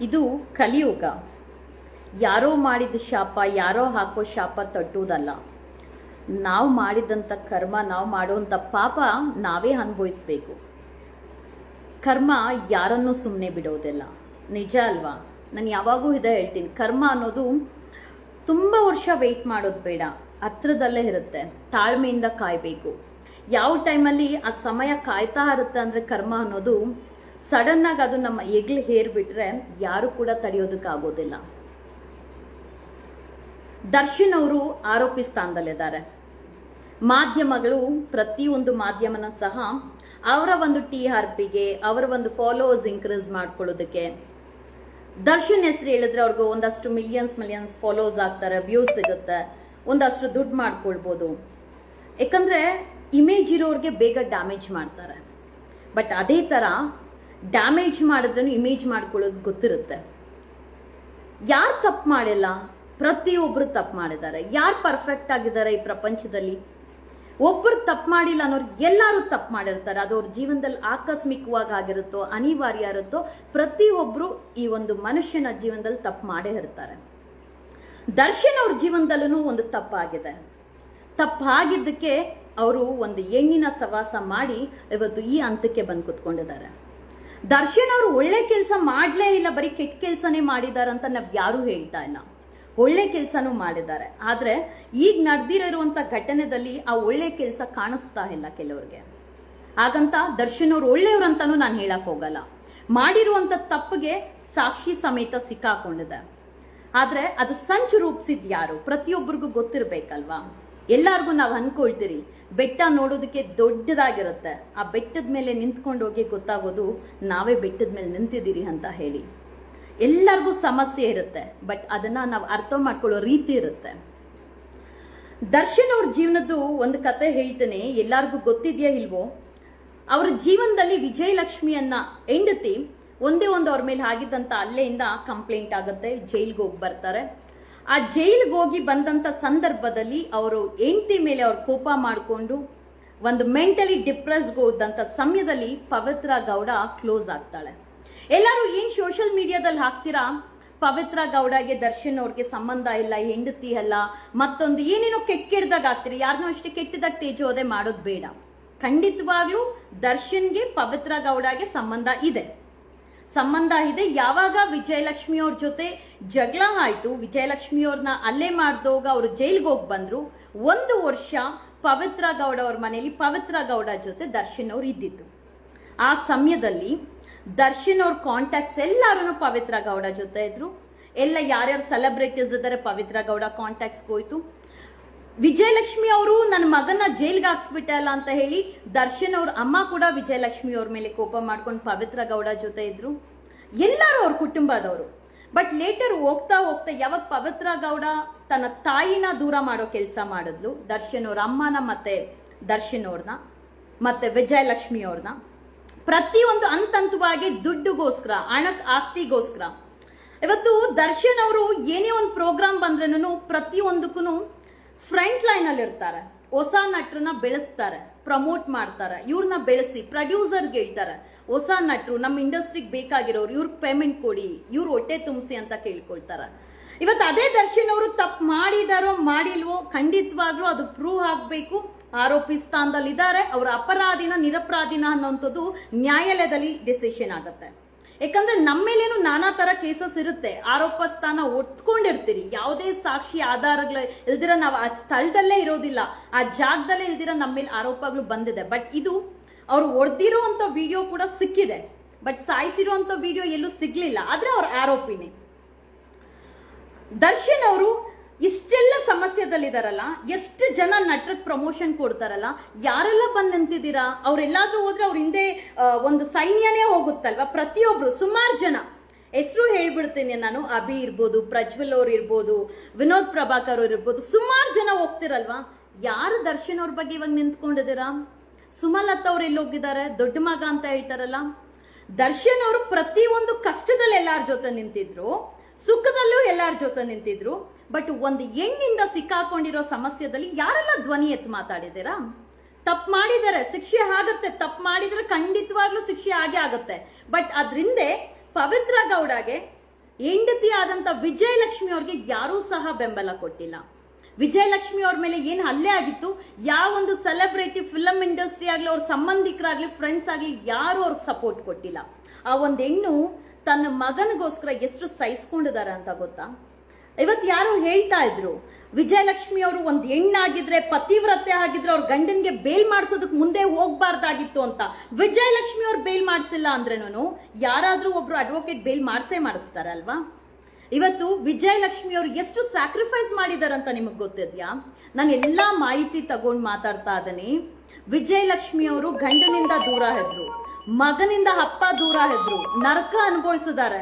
ಇದು ಕಲಿಯುಗ. ಯಾರೋ ಮಾಡಿದ ಶಾಪ, ಯಾರೋ ಹಾಕೋ ಶಾಪ ತಟ್ಟುವುದಲ್ಲ. ನಾವು ಮಾಡಿದಂಥ ಕರ್ಮ, ನಾವು ಮಾಡುವಂಥ ಪಾಪ ನಾವೇ ಅನುಭವಿಸ್ಬೇಕು. ಕರ್ಮ ಯಾರನ್ನು ಸುಮ್ಮನೆ ಬಿಡೋದಿಲ್ಲ. ನಿಜ ಅಲ್ವಾ? ನಾನು ಯಾವಾಗೂ ಇದೆ ಹೇಳ್ತೀನಿ. ಕರ್ಮ ಅನ್ನೋದು ತುಂಬ ವರ್ಷ ವೆಯ್ಟ್ ಮಾಡೋದು ಬೇಡ. ಹತ್ರದಲ್ಲೇ ಇರುತ್ತೆ. ತಾಳ್ಮೆಯಿಂದ ಕಾಯಬೇಕು. ಯಾವ ಟೈಮಲ್ಲಿ ಆ ಸಮಯ ಕಾಯ್ತಾ ಇರುತ್ತೆ ಅಂದರೆ ಕರ್ಮ ಅನ್ನೋದು ಸಡನ್ನಾಗಿ ಅದು ನಮ್ಮ ಎಗ್ಲು ಹೇರ್ಬಿಟ್ರೆ ಯಾರು ಕೂಡ ತಡೆಯೋದಕ್ಕಾಗೋದಿಲ್ಲ ದರ್ಶನ್ ಅವರು ಆರೋಪಿ ಸ್ಥಾನದಲ್ಲಿದ್ದಾರೆ ಮಾಧ್ಯಮಗಳು ಪ್ರತಿಯೊಂದು ಮಾಧ್ಯಮನ ಸಹ ಅವರ ಒಂದು ಟಿ ಆರ್ ಪಿಗೆ, ಅವರ ಒಂದು ಫಾಲೋವರ್ಸ್ ಇನ್ಕ್ರೀಸ್ ಮಾಡ್ಕೊಳ್ಳೋದಕ್ಕೆ. ದರ್ಶನ್ ಹೆಸರು ಹೇಳಿದ್ರೆ ಅವ್ರಿಗೆ ಒಂದಷ್ಟು ಮಿಲಿಯನ್ಸ್ ಮಿಲಿಯನ್ಸ್ ಫಾಲೋವರ್ಸ್ ಆಗ್ತಾರೆ ವ್ಯೂಸ್ ಸಿಗುತ್ತೆ, ಒಂದಷ್ಟು ದುಡ್ಡು ಮಾಡ್ಕೊಳ್ಬೋದು. ಯಾಕಂದ್ರೆ ಇಮೇಜ್ ಇರೋರಿಗೆ ಬೇಗ ಡ್ಯಾಮೇಜ್ ಮಾಡ್ತಾರೆ. ಬಟ್ ಅದೇ ಥರ ಡ್ಯಾಮೇಜ್ ಮಾಡಿದ್ರೂ ಇಮೇಜ್ ಮಾಡ್ಕೊಳ್ಳೋದು ಗೊತ್ತಿರುತ್ತೆ. ಯಾರು ತಪ್ಪು ಮಾಡಿಲ್ಲ? ಪ್ರತಿಯೊಬ್ಬರು ತಪ್ಪು ಮಾಡಿದ್ದಾರೆ. ಯಾರು ಪರ್ಫೆಕ್ಟ್ ಆಗಿದ್ದಾರೆ ಈ ಪ್ರಪಂಚದಲ್ಲಿ? ಒಬ್ಬರು ತಪ್ಪು ಮಾಡಿಲ್ಲ ಅನ್ನೋರು ಎಲ್ಲರೂ ತಪ್ಪು ಮಾಡಿರ್ತಾರೆ. ಅದು ಅವ್ರ ಜೀವನದಲ್ಲಿ ಆಕಸ್ಮಿಕವಾಗಿ ಆಗಿರುತ್ತೋ, ಅನಿವಾರ್ಯ ಇರುತ್ತೋ ಪ್ರತಿಯೊಬ್ಬರು ಈ ಒಂದು ಮನುಷ್ಯನ ಜೀವನದಲ್ಲಿ ತಪ್ಪು ಮಾಡೇ ಇರ್ತಾರೆ. ದರ್ಶನ್ ಅವ್ರ ಜೀವನದಲ್ಲೂ ಒಂದು ತಪ್ಪಾಗಿದೆ. ತಪ್ಪಾಗಿದ್ದಕ್ಕೆ ಅವರು ಒಂದು ಹೆಣ್ಣಿನ ಸವಾಸ ಮಾಡಿ ಇವತ್ತು ಈ ಹಂತಕ್ಕೆ ಬಂದು ಕುತ್ಕೊಂಡಿದ್ದಾರೆ. ದರ್ಶನ್ ಅವರು ಒಳ್ಳೆ ಕೆಲಸ ಮಾಡಲೇ ಇಲ್ಲ, ಬರೀ ಕೆಟ್ಟ ಕೆಲಸನೇ ಮಾಡಿದ್ದಾರೆ ಅಂತ ನಾವು ಯಾರೂ ಹೇಳ್ತಾ ಇಲ್ಲ. ಒಳ್ಳೆ ಕೆಲಸನೂ ಮಾಡಿದ್ದಾರೆ. ಆದರೆ ಈಗ ನಡೆದಿರುವಂಥ ಘಟನೆದಲ್ಲಿ ಆ ಒಳ್ಳೆ ಕೆಲಸ ಕಾಣಿಸ್ತಾ ಇಲ್ಲ ಕೆಲವ್ರಿಗೆ. ಹಾಗಂತ ದರ್ಶನ್ ಅವ್ರು ಒಳ್ಳೆಯವ್ರು ಅಂತಲೂ ನಾನು ಹೇಳಕ್ ಹೋಗಲ್ಲ. ಮಾಡಿರುವಂಥ ತಪ್ಪಿಗೆ ಸಾಕ್ಷಿ ಸಮೇತ ಸಿಕ್ಕಾಕೊಂಡಿದೆ. ಆದರೆ ಅದು ಸಂಚು ರೂಪಿಸಿದ್ ಯಾರು? ಪ್ರತಿಯೊಬ್ಬರಿಗೂ ಗೊತ್ತಿರಬೇಕಲ್ವಾ? ಎಲ್ಲಾರ್ಗೂ ನಾವು ಅನ್ಕೊಳ್ತೀರಿ ಬೆಟ್ಟ ನೋಡೋದಕ್ಕೆ ದೊಡ್ಡದಾಗಿರುತ್ತೆ. ಆ ಬೆಟ್ಟದ ಮೇಲೆ ನಿಂತ್ಕೊಂಡು ಹೋಗಿ ಗೊತ್ತಾಗೋದು, ನಾವೇ ಬೆಟ್ಟದ ಮೇಲೆ ನಿಂತಿದ್ದೀರಿ ಅಂತ ಹೇಳಿ. ಎಲ್ಲರಿಗೂ ಸಮಸ್ಯೆ ಇರುತ್ತೆ ಬಟ್ ಅದನ್ನ ನಾವು ಅರ್ಥ ಮಾಡ್ಕೊಳ್ಳೋ ರೀತಿ ಇರುತ್ತೆ. ದರ್ಶನ್ ಅವ್ರ ಜೀವನದ್ದು ಒಂದು ಕತೆ ಹೇಳ್ತೇನೆ, ಎಲ್ಲಾರ್ಗೂ ಗೊತ್ತಿದೆಯಾ ಇಲ್ವೋ? ಅವ್ರ ಜೀವನದಲ್ಲಿ ವಿಜಯಲಕ್ಷ್ಮಿಯನ್ನ ಹೆಂಡತಿ ಒಂದೇ ಒಂದು ಅವ್ರ ಮೇಲೆ ಆಗಿದ್ದಂತ ಅಲ್ಲೆಯಿಂದ ಕಂಪ್ಲೇಂಟ್ ಆಗುತ್ತೆ ಜೈಲ್ಗೆ ಹೋಗಿ ಬರ್ತಾರೆ. ಆ ಜೈಲಿಗೆ ಹೋಗಿ ಬಂದಂತ ಸಂದರ್ಭದಲ್ಲಿ ಅವರು ಹೆಂಡತಿ ಮೇಲೆ ಅವ್ರು ಕೋಪ ಮಾಡಿಕೊಂಡು ಒಂದು ಮೆಂಟಲಿ ಡಿಪ್ರೆಸ್ಗೆ ಹೋದಂಥ ಸಮಯದಲ್ಲಿ ಪವಿತ್ರ ಗೌಡ ಕ್ಲೋಸ್ ಆಗ್ತಾಳೆ. ಎಲ್ಲರೂ ಏನು ಸೋಷಿಯಲ್ ಮೀಡಿಯಾದಲ್ಲಿ ಹಾಕ್ತೀರಾ? ಪವಿತ್ರ ಗೌಡಗೆ ದರ್ಶನ್ ಅವ್ರಿಗೆ ಸಂಬಂಧ ಇಲ್ಲ, ಹೆಂಡತಿ ಅಲ್ಲ, ಮತ್ತೊಂದು ಏನೇನೋ ಕೆಟ್ಟ ಕೆಟ್ಟದಾಗ ಆಗ್ತೀರಿ ಯಾರನ್ನೂ ಅಷ್ಟೇ ಕೆಟ್ಟದಾಗ ತೇಜೋದೆ ಮಾಡೋದು ಬೇಡ. ಖಂಡಿತವಾಗ್ಲೂ ದರ್ಶನ್ಗೆ ಪವಿತ್ರ ಗೌಡಗೆ ಸಂಬಂಧ ಇದೆ. ಸಂಬಂಧ ಇದೆ. ಯಾವಾಗ ವಿಜಯಲಕ್ಷ್ಮಿ ಅವ್ರ ಜೊತೆ ಜಗಳ ಆಯಿತು ವಿಜಯಲಕ್ಷ್ಮಿ ಅವ್ರನ್ನ ಅಲ್ಲೇ ಮಾಡ್ದೋಗ ಅವರು ಜೈಲಿಗೆ ಹೋಗಿ ಬಂದರು. ಒಂದು ವರ್ಷ ಪವಿತ್ರ ಗೌಡ ಅವ್ರ ಮನೆಯಲ್ಲಿ ಪವಿತ್ರ ಗೌಡ ಜೊತೆ ದರ್ಶನ್ ಅವ್ರು ಇದ್ದಿದ್ದು ಆ ಸಮಯದಲ್ಲಿ ದರ್ಶನ್ ಅವ್ರ ಕಾಂಟ್ಯಾಕ್ಟ್ಸ್ ಎಲ್ಲರೂ ಪವಿತ್ರ ಗೌಡ ಜೊತೆ ಇದ್ರು. ಎಲ್ಲ ಯಾರ್ಯಾರು ಸೆಲೆಬ್ರಿಟೀಸ್ ಇದ್ದಾರೆ ಪವಿತ್ರ ಗೌಡ ಕಾಂಟ್ಯಾಕ್ಟ್ಸ್ಗೆ ಹೋಯ್ತು. ವಿಜಯಲಕ್ಷ್ಮಿ ಅವರು ನನ್ನ ಮಗನ ಜೈಲ್ಗೆ ಹಾಕ್ಸ್ಬಿಟ್ಟಲ್ಲ ಅಂತ ಹೇಳಿ ದರ್ಶನ್ ಅವ್ರ ಅಮ್ಮ ಕೂಡ ವಿಜಯಲಕ್ಷ್ಮಿ ಅವ್ರ ಮೇಲೆ ಕೋಪ ಮಾಡ್ಕೊಂಡು ಪವಿತ್ರ ಗೌಡ ಜೊತೆ ಇದ್ರು. ಎಲ್ಲರೂ ಅವ್ರ ಕುಟುಂಬದವರು. ಬಟ್ ಲೇಟರ್ ಹೋಗ್ತಾ ಹೋಗ್ತಾ ಯಾವಾಗ ಪವಿತ್ರ ಗೌಡ ತನ್ನ ತಾಯಿನ ದೂರ ಮಾಡೋ ಕೆಲಸ ಮಾಡಿದ್ಲು, ದರ್ಶನ್ ಅವ್ರ ಅಮ್ಮನ ಮತ್ತೆ ದರ್ಶನ್ ಅವ್ರನ್ನ, ಮತ್ತೆ ವಿಜಯಲಕ್ಷ್ಮಿ ಅವ್ರನ್ನ, ಪ್ರತಿಯೊಂದು ಹಂತವಾಗಿ ದುಡ್ಡುಗೋಸ್ಕರ ಹಣ ಆಸ್ತಿಗೋಸ್ಕರ. ಇವತ್ತು ದರ್ಶನ್ ಅವರು ಏನೇ ಒಂದು ಪ್ರೋಗ್ರಾಮ್ ಬಂದ್ರೂ ಪ್ರತಿಯೊಂದಕ್ಕೂ ಫ್ರಂಟ್ ಲೈನ್ ಅಲ್ಲಿ ಇರ್ತಾರೆ. ಹೊಸ ನಟರನ್ನ ಬೆಳೆಸ್ತಾರೆ ಪ್ರಮೋಟ್ ಮಾಡ್ತಾರೆ ಇವ್ರನ್ನ ಬೆಳೆಸಿ ಪ್ರೊಡ್ಯೂಸರ್ಗೆ ಹೇಳ್ತಾರೆ. ಹೊಸ ನಟರು ನಮ್ಮ ಇಂಡಸ್ಟ್ರಿಗೆ ಬೇಕಾಗಿರೋರು ಇವ್ರಿಗೆ ಪೇಮೆಂಟ್ ಕೊಡಿ, ಇವ್ರು ಹೊಟ್ಟೆ ತುಂಬಿಸಿ ಅಂತ ಕೇಳ್ಕೊಳ್ತಾರೆ. ಇವತ್ತು ಅದೇ ದರ್ಶನ್ ಅವರು ತಪ್ಪು ಮಾಡಿದಾರೋ, ಮಾಡಿಲ್ವೋ, ಖಂಡಿತವಾಗ್ಲೂ ಅದು ಪ್ರೂವ್ ಆಗಬೇಕು. ಆರೋಪಿ ಸ್ಥಾನದಲ್ಲಿ ಇದ್ದಾರೆ ಅವರ ಅಪರಾಧಿನ ನಿರಪರಾಧಿನ ಅನ್ನೋಂಥದ್ದು ನ್ಯಾಯಾಲಯದಲ್ಲಿ ಡಿಸಿಷನ್ ಆಗುತ್ತೆ. ಯಾಕಂದ್ರೆ ನಮ್ಮ ಮೇಲೇನು ನಾನಾ ತರ ಕೇಸಸ್ ಇರುತ್ತೆ. ಆರೋಪ ಸ್ಥಾನ ಒತ್ಕೊಂಡಿರ್ತೀರಿ. ಯಾವುದೇ ಸಾಕ್ಷಿ ಆಧಾರಗಳ ಇಲ್ದಿರ ನಾವು ಆ ಸ್ಥಳದಲ್ಲೇ ಇರೋದಿಲ್ಲ. ಆ ಜಾಗದಲ್ಲೇ ಇಲ್ದಿರ ನಮ್ಮ ಮೇಲೆ ಆರೋಪಗಳು ಬಂದಿದೆ. ಬಟ್ ಇದು ಅವ್ರು ಒಡೆದಿರುವಂಥ ವಿಡಿಯೋ ಕೂಡ ಸಿಕ್ಕಿದೆ. ಬಟ್ ಸಾಯಿಸಿರುವಂತ ವಿಡಿಯೋ ಎಲ್ಲೂ ಸಿಗ್ಲಿಲ್ಲ. ಆದ್ರೆ ಅವ್ರ ಆರೋಪಿನೇ. ದರ್ಶನ್ ಅವರು ಸಮಸ್ಯೆದಲ್ಲಿದಾರಲ್ಲ ಎಷ್ಟು ಜನ ನಟರಿಗೆ ಪ್ರಮೋಷನ್ ಕೊಡ್ತಾರಲ್ಲ, ಯಾರೆಲ್ಲ ಬಂದು ನಿಂತಿದ್ದೀರಾ? ಅವ್ರೆಲ್ಲಾದ್ರೂ ಹೋದ್ರೆ ಅವ್ರ ಹಿಂದೆ ಒಂದು ಸೈನ್ಯನೇ ಹೋಗುತ್ತಲ್ವಾ? ಪ್ರತಿಯೊಬ್ರು, ಸುಮಾರು ಜನ. ಹೆಸರು ಹೇಳ್ಬಿಡ್ತೀನಿ ನಾನು, ಅಭಿ ಇರ್ಬೋದು, ಪ್ರಜ್ವಲ್ ಅವ್ರು ಇರ್ಬೋದು, ವಿನೋದ್ ಪ್ರಭಾಕರ್ ಅವ್ರು ಇರ್ಬೋದು, ಸುಮಾರು ಜನ ಹೋಗ್ತಿರಲ್ವಾ? ಯಾರು ದರ್ಶನ್ ಅವ್ರ ಬಗ್ಗೆ ಇವಾಗ ನಿಂತ್ಕೊಂಡಿದ್ದೀರಾ? ಸುಮಲತಾ ಅವ್ರು ಎಲ್ಲಿ ಹೋಗಿದ್ದಾರೆ? ದೊಡ್ಡ ಮಗ ಅಂತ ಹೇಳ್ತಾರಲ್ಲ? ದರ್ಶನ್ ಅವರು ಪ್ರತಿಯೊಂದು ಕಷ್ಟದಲ್ಲಿ ಎಲ್ಲಾರ ಜೊತೆ ನಿಂತಿದ್ರು, ಸುಖದಲ್ಲೂ ಎಲ್ಲಾರ ಜೊತೆ ನಿಂತಿದ್ರು ಬಟ್ ಒಂದು ಹೆಣ್ಣಿಂದ ಸಿಕ್ಕಾಕೊಂಡಿರೋ ಸಮಸ್ಯೆದಲ್ಲಿ ಯಾರೆಲ್ಲ ಧ್ವನಿ ಎತ್ತು ಮಾತಾಡಿದ್ದೀರಾ? ತಪ್ಪು ಮಾಡಿದರೆ ಶಿಕ್ಷೆ ಆಗುತ್ತೆ. ತಪ್ಪು ಮಾಡಿದರೆ ಖಂಡಿತವಾಗ್ಲೂ ಶಿಕ್ಷೆ ಆಗೇ ಆಗುತ್ತೆ. ಬಟ್ ಅದ್ರಿಂದೆ ಪವಿತ್ರ ಗೌಡಗೆ ಹೆಂಡತಿ ಆದಂಥ ವಿಜಯಲಕ್ಷ್ಮಿ ಅವ್ರಿಗೆ ಯಾರೂ ಸಹ ಬೆಂಬಲ ಕೊಟ್ಟಿಲ್ಲ. ವಿಜಯಲಕ್ಷ್ಮಿ ಅವ್ರ ಮೇಲೆ ಏನು ಹಲ್ಲೆ ಆಗಿತ್ತು, ಯಾವ ಒಂದು ಸೆಲೆಬ್ರಿಟಿ ಫಿಲಂ ಇಂಡಸ್ಟ್ರಿ ಆಗಲಿ, ಅವ್ರ ಸಂಬಂಧಿಕರಾಗಲಿ ಫ್ರೆಂಡ್ಸ್ ಆಗಲಿ ಯಾರು ಅವ್ರಿಗೆ ಸಪೋರ್ಟ್ ಕೊಟ್ಟಿಲ್ಲ. ಆ ಒಂದು ಹೆಣ್ಣು ತನ್ನ ಮಗನಿಗೋಸ್ಕರ ಎಷ್ಟು ಸಹಿಸ್ಕೊಂಡಿದ್ದಾರೆ ಅಂತ ಗೊತ್ತಾ? ಇವತ್ತು ಯಾರೋ ಹೇಳ್ತಾ ಇದ್ರು, ವಿಜಯಲಕ್ಷ್ಮಿ ಅವರು ಒಂದು ಹೆಣ್ಣಾಗಿದ್ರೆ, ಪತಿವ್ರತೆ ಆಗಿದ್ರೆ ಅವ್ರ ಗಂಡನಿಗೆ ಬೇಲ್ ಮಾಡಿಸೋದಕ್ಕೆ ಮುಂದೆ ಹೋಗ್ಬಾರ್ದಾಗಿತ್ತು ಅಂತ. ವಿಜಯಲಕ್ಷ್ಮಿ ಅವ್ರು ಬೇಲ್ ಮಾಡಿಸಿಲ್ಲ ಅಂದ್ರೇನು ಯಾರಾದರೂ ಒಬ್ರು ಅಡ್ವೊಕೇಟ್ ಬೇಲ್ ಮಾಡಿಸೇ ಮಾಡಿಸ್ತಾರಲ್ವಾ ಇವತ್ತು ವಿಜಯಲಕ್ಷ್ಮಿ ಅವರು ಎಷ್ಟು ಸ್ಯಾಕ್ರಿಫೈಸ್ ಮಾಡಿದಾರಂತ ನಿಮಗೆ ಗೊತ್ತಿದ್ಯಾ? ನಾನು ಎಲ್ಲಾ ಮಾಹಿತಿ ತಗೊಂಡು ಮಾತಾಡ್ತಾ ಇದ್ದೀನಿ. ವಿಜಯಲಕ್ಷ್ಮಿ ಅವರು ಗಂಡನಿಂದ ದೂರ ಇದ್ರು. ಮಗನಿಂದ ಅಪ್ಪ ದೂರ ಇದ್ರು. ನರಕ ಅನುಭವಿಸಿದ್ದಾರೆ.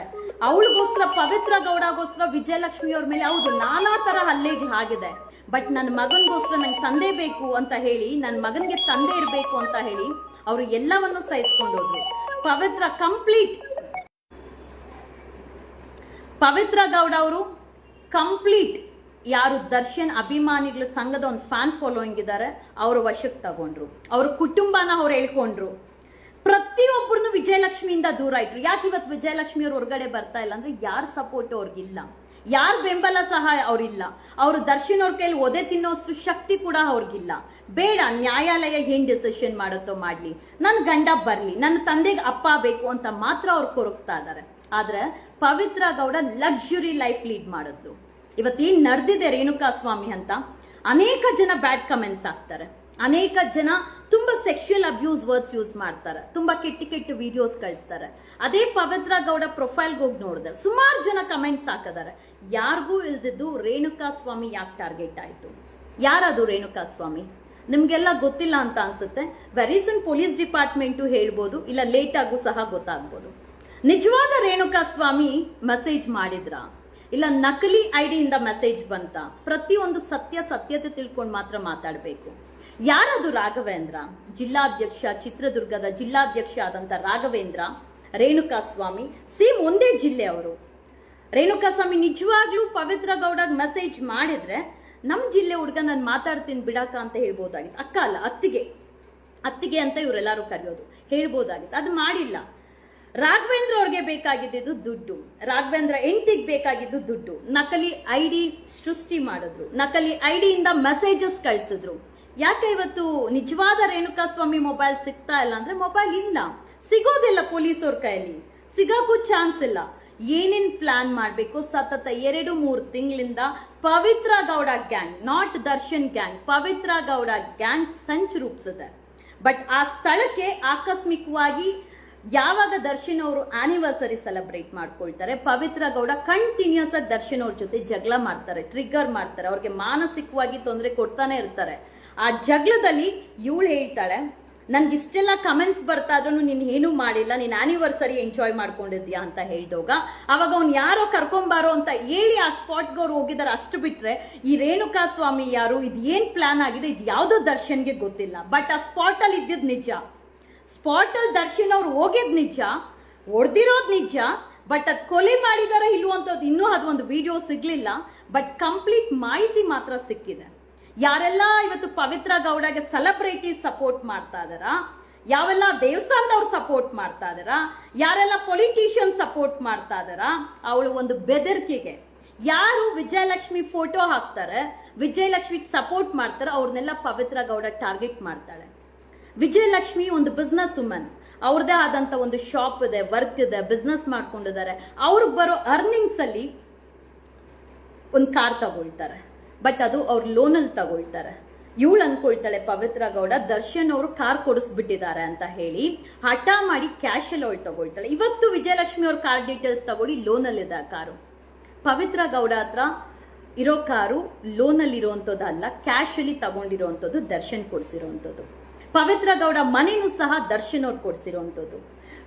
ಅವಳಿಗೋಸ್ಕರ ಪವಿತ್ರ ಗೌಡಗೋಸ್ಕರ ವಿಜಯಲಕ್ಷ್ಮಿ ಅವ್ರ ಮೇಲೆ ಹೌದು, ನಾನಾ ತರ ಹಲ್ಲೆಗೆ ಆಗಿದೆ. ಬಟ್ ನನ್ನ ಮಗನಿಗೋಸ್ಕರ ನಂಗೆ ತಂದೆ ಬೇಕು ಅಂತ ಹೇಳಿ ನನ್ನ ಮಗನಿಗೆ ತಂದೆ ಇರಬೇಕು ಅಂತ ಹೇಳಿ ಅವರು ಎಲ್ಲವನ್ನು ಸಹಿಸ್ಕೊಂಡು ಹೋದ್ರು. ಪವಿತ್ರ ಕಂಪ್ಲೀಟ್ ಪವಿತ್ರ ಗೌಡ ಅವರು ಕಂಪ್ಲೀಟ್ ಯಾರು ದರ್ಶನ್ ಅಭಿಮಾನಿಗಳ ಸಂಘದ ಒಂದು ಫ್ಯಾನ್ ಫಾಲೋಯಿಂಗ್ ಇದ್ದಾರೆ, ಅವರ ವಶಕ್ಕೆ ತಗೊಂಡ್ರು. ಅವ್ರ ಕುಟುಂಬನ ಅವ್ರು ಹೇಳ್ಕೊಂಡ್ರು ಪ್ರತಿಯೊಬ್ಬರನ್ನು ವಿಜಯಲಕ್ಷ್ಮಿಯಿಂದ ದೂರ ಇಟ್ರು. ಯಾಕೆ ಇವತ್ತು ವಿಜಯಲಕ್ಷ್ಮಿ ಅವ್ರು ಹೊರಗಡೆ ಬರ್ತಾ ಇಲ್ಲ ಅಂದ್ರೆ ಯಾರ ಸಪೋರ್ಟ್ ಅವ್ರಿಗಿಲ್ಲ. ಯಾರ ಬೆಂಬಲ ಸಹ ಅವ್ರಿಲ್ಲ. ಅವರು ದರ್ಶನ್ ಅವ್ರ ಕೈಲಿ ಒದೆ ತಿನ್ನೋಷ್ಟು ಶಕ್ತಿ ಕೂಡ ಅವ್ರಿಗಿಲ್ಲ. ಬೇಡ, ನ್ಯಾಯಾಲಯ ಏನ್ ಡಿಸಿಷನ್ ಮಾಡುತ್ತೋ ಮಾಡ್ಲಿ. ನನ್ನ ಗಂಡ ಬರ್ಲಿ, ನನ್ನ ತಂದೆಗೆ ಅಪ್ಪ ಬೇಕು ಅಂತ ಮಾತ್ರ ಅವ್ರು ಕೊರಗ್ತಾ ಇದ್ದಾರೆ ಆದ್ರೆ Pavithra Gowda luxury life lead ಮಾಡಿದ್ಲು. ಇವತ್ತೇನ್ ನಡೆದಿದೆ ರೇಣುಕಾ ಸ್ವಾಮಿ ಅಂತ? ಅನೇಕ ಜನ ಬ್ಯಾಡ್ ಕಮೆಂಟ್ಸ್ ಹಾಕ್ತಾರೆ. ಅನೇಕ ಜನ ತುಂಬಾ ಸೆಕ್ಷುಯಲ್ ಅಬ್ಯೂಸ್ ವರ್ಡ್ಸ್ ಯೂಸ್ ಮಾಡ್ತಾರೆ. ತುಂಬಾ ಕೆಟ್ಟ ಕೆಟ್ಟ ವಿಡಿಯೋಸ್ ಕಳಿಸ್ತಾರೆ. ಅದೇ ಪವಿತ್ರ ಗೌಡ ಪ್ರೊಫೈಲ್ಗೆ ಹೋಗಿ ನೋಡಿದೆ, ಸುಮಾರು ಜನ ಕಮೆಂಟ್ಸ್ ಹಾಕಿದ್ದಾರೆ ಯಾರಿಗೂ ಇಲ್ದಿದ್ದು ರೇಣುಕಾ ಸ್ವಾಮಿ ಯಾಕೆ ಟಾರ್ಗೆಟ್ ಆಯಿತು? ಯಾರದು ರೇಣುಕಾ ಸ್ವಾಮಿ? ನಿಮಗೆಲ್ಲ ಗೊತ್ತಿಲ್ಲ ಅಂತ ಅನ್ಸುತ್ತೆ. ವೆರಿ ಪೊಲೀಸ್ ಡಿಪಾರ್ಟ್ಮೆಂಟು ಹೇಳ್ಬೋದು, ಇಲ್ಲ ಲೇಟ್ ಸಹ ಗೊತ್ತಾಗ್ಬೋದು. ನಿಜವಾದ ರೇಣುಕಾ ಸ್ವಾಮಿ ಮೆಸೇಜ್ ಮಾಡಿದ್ರ? ಇಲ್ಲ ನಕಲಿ ಐಡಿಯಿಂದ ಮೆಸೇಜ್ ಬಂತ? ಪ್ರತಿಯೊಂದು ಸತ್ಯ ಸತ್ಯತೆ ತಿಳ್ಕೊಂಡು ಮಾತ್ರ ಮಾತಾಡಬೇಕು. ಯಾರದು ರಾಘವೇಂದ್ರ, ಜಿಲ್ಲಾಧ್ಯಕ್ಷ, ಚಿತ್ರದುರ್ಗದ ಜಿಲ್ಲಾಧ್ಯಕ್ಷ ಆದಂತ ರಾಘವೇಂದ್ರ ರೇಣುಕಾ ಸ್ವಾಮಿ ಸೇಮ್ ಒಂದೇ ಜಿಲ್ಲೆ ಅವರು. ರೇಣುಕಾ ಸ್ವಾಮಿ ನಿಜವಾಗ್ಲೂ ಪವಿತ್ರ ಗೌಡಗ್ ಮೆಸೇಜ್ ಮಾಡಿದ್ರೆ ನಮ್ಮ ಜಿಲ್ಲೆ ಹುಡುಗ ನಾನು ಮಾತಾಡ್ತೀನಿ ಬಿಡಾಕ ಅಂತ ಹೇಳ್ಬೋದಾಗಿತ್ತು. ಅಕ್ಕ ಅಲ್ಲ, ಅತ್ತಿಗೆ. ಅತ್ತಿಗೆ ಅಂತ ಇವರೆಲ್ಲರೂ ಕರೆಯೋದು. ಹೇಳ್ಬೋದಾಗಿತ್ತು. ಅದು ಮಾಡಿಲ್ಲ. ರಾಘವೇಂದ್ರ ಅವ್ರಿಗೆ ಬೇಕಾಗಿದ್ದು ದುಡ್ಡು. ರಾಘವೇಂದ್ರ ಎಂಟಿಗೆ ಬೇಕಾಗಿದ್ದು ದುಡ್ಡು. ನಕಲಿ ಐಡಿ ಸೃಷ್ಟಿ ಮಾಡಿದ್ರು. ನಕಲಿ ಐಡಿಯಿಂದ ಮೆಸೇಜಸ್ ಕಳಿಸಿದ್ರು. ಯಾಕೆ ಇವತ್ತು ನಿಜವಾದ ರೇಣುಕಾ ಸ್ವಾಮಿ ಮೊಬೈಲ್ ಸಿಗ್ತಾ ಇಲ್ಲ ಅಂದ್ರೆ ಮೊಬೈಲ್ ಇಲ್ಲ. ಸಿಗೋದಿಲ್ಲ ಪೊಲೀಸವ್ರ ಕೈಯಲ್ಲಿ ಸಿಗಕ್ಕೂ ಚಾನ್ಸ್ ಇಲ್ಲ. ಏನೇನ್ ಪ್ಲಾನ್ ಮಾಡಬೇಕು? ಸತತ ಎರಡು, ಮೂರು ತಿಂಗಳಿಂದ Pavithra Gowda gang, not Darshan gang, Pavithra Gowda gang ಸಂಚು ರೂಪಿಸಿದೆ. ಬಟ್ ಆ ಸ್ಥಳಕ್ಕೆ ಆಕಸ್ಮಿಕವಾಗಿ ಯಾವಾಗ ದರ್ಶನ್ ಅವರು ಆನಿವರ್ಸರಿ ಸೆಲೆಬ್ರೇಟ್ ಮಾಡ್ಕೊಳ್ತಾರೆ, ಪವಿತ್ರ ಗೌಡ ಕಂಟಿನ್ಯೂಸ್ ಆಗಿ ದರ್ಶನ್ ಅವ್ರ ಜೊತೆ ಜಗಳ ಮಾಡ್ತಾರೆ ಟ್ರಿಗರ್ ಮಾಡ್ತಾರೆ, ಅವ್ರಿಗೆ ಮಾನಸಿಕವಾಗಿ ತೊಂದರೆ ಕೊಡ್ತಾನೆ ಇರ್ತಾರೆ. ಆ ಜಗಳದಲ್ಲಿ ಇವಳು ಹೇಳ್ತಾಳೆ ನನ್ಗೆ ಇಷ್ಟೆಲ್ಲ ಕಮೆಂಟ್ಸ್ ಬರ್ತಾ ಇದ್ರು ನೀನು ಏನು ಮಾಡಿಲ್ಲ, ನೀನು ಆನಿವರ್ಸರಿ ಎಂಜಾಯ್ ಮಾಡ್ಕೊಂಡಿದ್ಯಾ ಅಂತ ಹೇಳಿದೋಗ, ಅವಾಗ ಅವ್ನು ಯಾರೋ ಕರ್ಕೊಂಬಾರೋ ಅಂತ ಹೇಳಿ ಆ ಸ್ಪಾಟ್ಗೆ ಅವ್ರು ಹೋಗಿದ್ದಾರೆ ಅಷ್ಟು ಬಿಟ್ರೆ ಈ ರೇಣುಕಾ ಸ್ವಾಮಿ ಯಾರು, ಇದು ಏನ್ ಪ್ಲಾನ್ ಆಗಿದೆ, ಇದು ಯಾವುದೋ ದರ್ಶನ್ಗೆ ಗೊತ್ತಿಲ್ಲ. ಬಟ್ ಆ ಸ್ಪಾಟ್ ಅಲ್ಲಿ ಇದ್ದಿದ್ ನಿಜ. ಸ್ಪಾಟ್ ಅಲ್ಲಿ ದರ್ಶನ್ ಅವ್ರು ಹೋಗಿದ್ ನಿಜ, ಹೊಡೆದಿರೋದ್ ನಿಜ ಬಟ್ ಅದು ಕೊಲೆ ಮಾಡಿದಾರ ಇಲ್ವಂಥದ್ದು ಇನ್ನೂ ಅದೊಂದು ವಿಡಿಯೋ ಸಿಗ್ಲಿಲ್ಲ. ಬಟ್ ಕಂಪ್ಲೀಟ್ ಮಾಹಿತಿ ಮಾತ್ರ ಸಿಕ್ಕಿದೆ. ಯಾರೆಲ್ಲ ಇವತ್ತು ಪವಿತ್ರ ಗೌಡಗೆ ಸೆಲೆಬ್ರಿಟಿ ಸಪೋರ್ಟ್ ಮಾಡ್ತಾ ಇದಾರ ಯಾವೆಲ್ಲ ದೇವಸ್ಥಾನದವ್ರು ಸಪೋರ್ಟ್ ಮಾಡ್ತಾ ಇದಾರ ಯಾರೆಲ್ಲ ಪೊಲಿಟಿಷಿಯನ್ ಸಪೋರ್ಟ್ ಮಾಡ್ತಾ ಇದಾರ ಅವಳು ಒಂದು ಬೆದರಿಕೆಗೆ. ಯಾರು ವಿಜಯಲಕ್ಷ್ಮಿ ಫೋಟೋ ಹಾಕ್ತಾರೆ, ವಿಜಯಲಕ್ಷ್ಮಿಗೆ ಸಪೋರ್ಟ್ ಮಾಡ್ತಾರೆ, ಅವ್ರನ್ನೆಲ್ಲ ಪವಿತ್ರ ಗೌಡ ಟಾರ್ಗೆಟ್ ಮಾಡ್ತಾಳೆ. ವಿಜಯಲಕ್ಷ್ಮಿ ಒಂದು ಬಿಸ್ನೆಸ್ ವುಮನ್ ಅವ್ರದೇ ಆದಂತ ಒಂದು ಶಾಪ್ ಇದೆ ವರ್ಕ್ ಇದೆ ಬಿಸ್ನೆಸ್ ಮಾಡ್ಕೊಂಡಿದ್ದಾರೆ. ಅವ್ರಿಗೆ ಬರೋ ಅರ್ನಿಂಗ್ಸ್ ಅಲ್ಲಿ ಒಂದು ಕಾರ್ ತಗೊಳ್ತಾರೆ. ಬಟ್ ಅದು ಅವ್ರು ಲೋನಲ್ಲಿ ತಗೊಳ್ತಾರೆ. ಇವಳು ಅನ್ಕೊಳ್ತಾಳೆ ಪವಿತ್ರ ಗೌಡ, ದರ್ಶನ್ ಅವರು ಕಾರ್ ಕೊಡಿಸ್ಬಿಟ್ಟಿದ್ದಾರೆ ಅಂತ ಹೇಳಿ, ಹಠ ಮಾಡಿ ಕ್ಯಾಶ್ ಅಲ್ಲಿ ಅವಳು ತಗೊಳ್ತಾಳೆ. ಇವತ್ತು ವಿಜಯಲಕ್ಷ್ಮಿ ಅವ್ರ ಕಾರ್ ಡೀಟೇಲ್ಸ್ ತಗೊಳ್ಳಿ ಲೋನಲ್ಲಿದೆ ಆ ಕಾರು. ಪವಿತ್ರ ಗೌಡ ಹತ್ರ ಇರೋ ಕಾರು ಲೋನಲ್ಲಿರುವಂಥದ್ದು ಅಲ್ಲ ಕ್ಯಾಶಲ್ಲಿ ತಗೊಂಡಿರುವಂಥದ್ದು ದರ್ಶನ್ ಕೊಡಿಸಿರುವಂಥದ್ದು ಪವಿತ್ರ ಗೌಡ ಮನೆಯೂ ಸಹ ದರ್ಶನ್ ಅವ್ರು ಕೊಡಿಸಿರುವಂಥದ್ದು.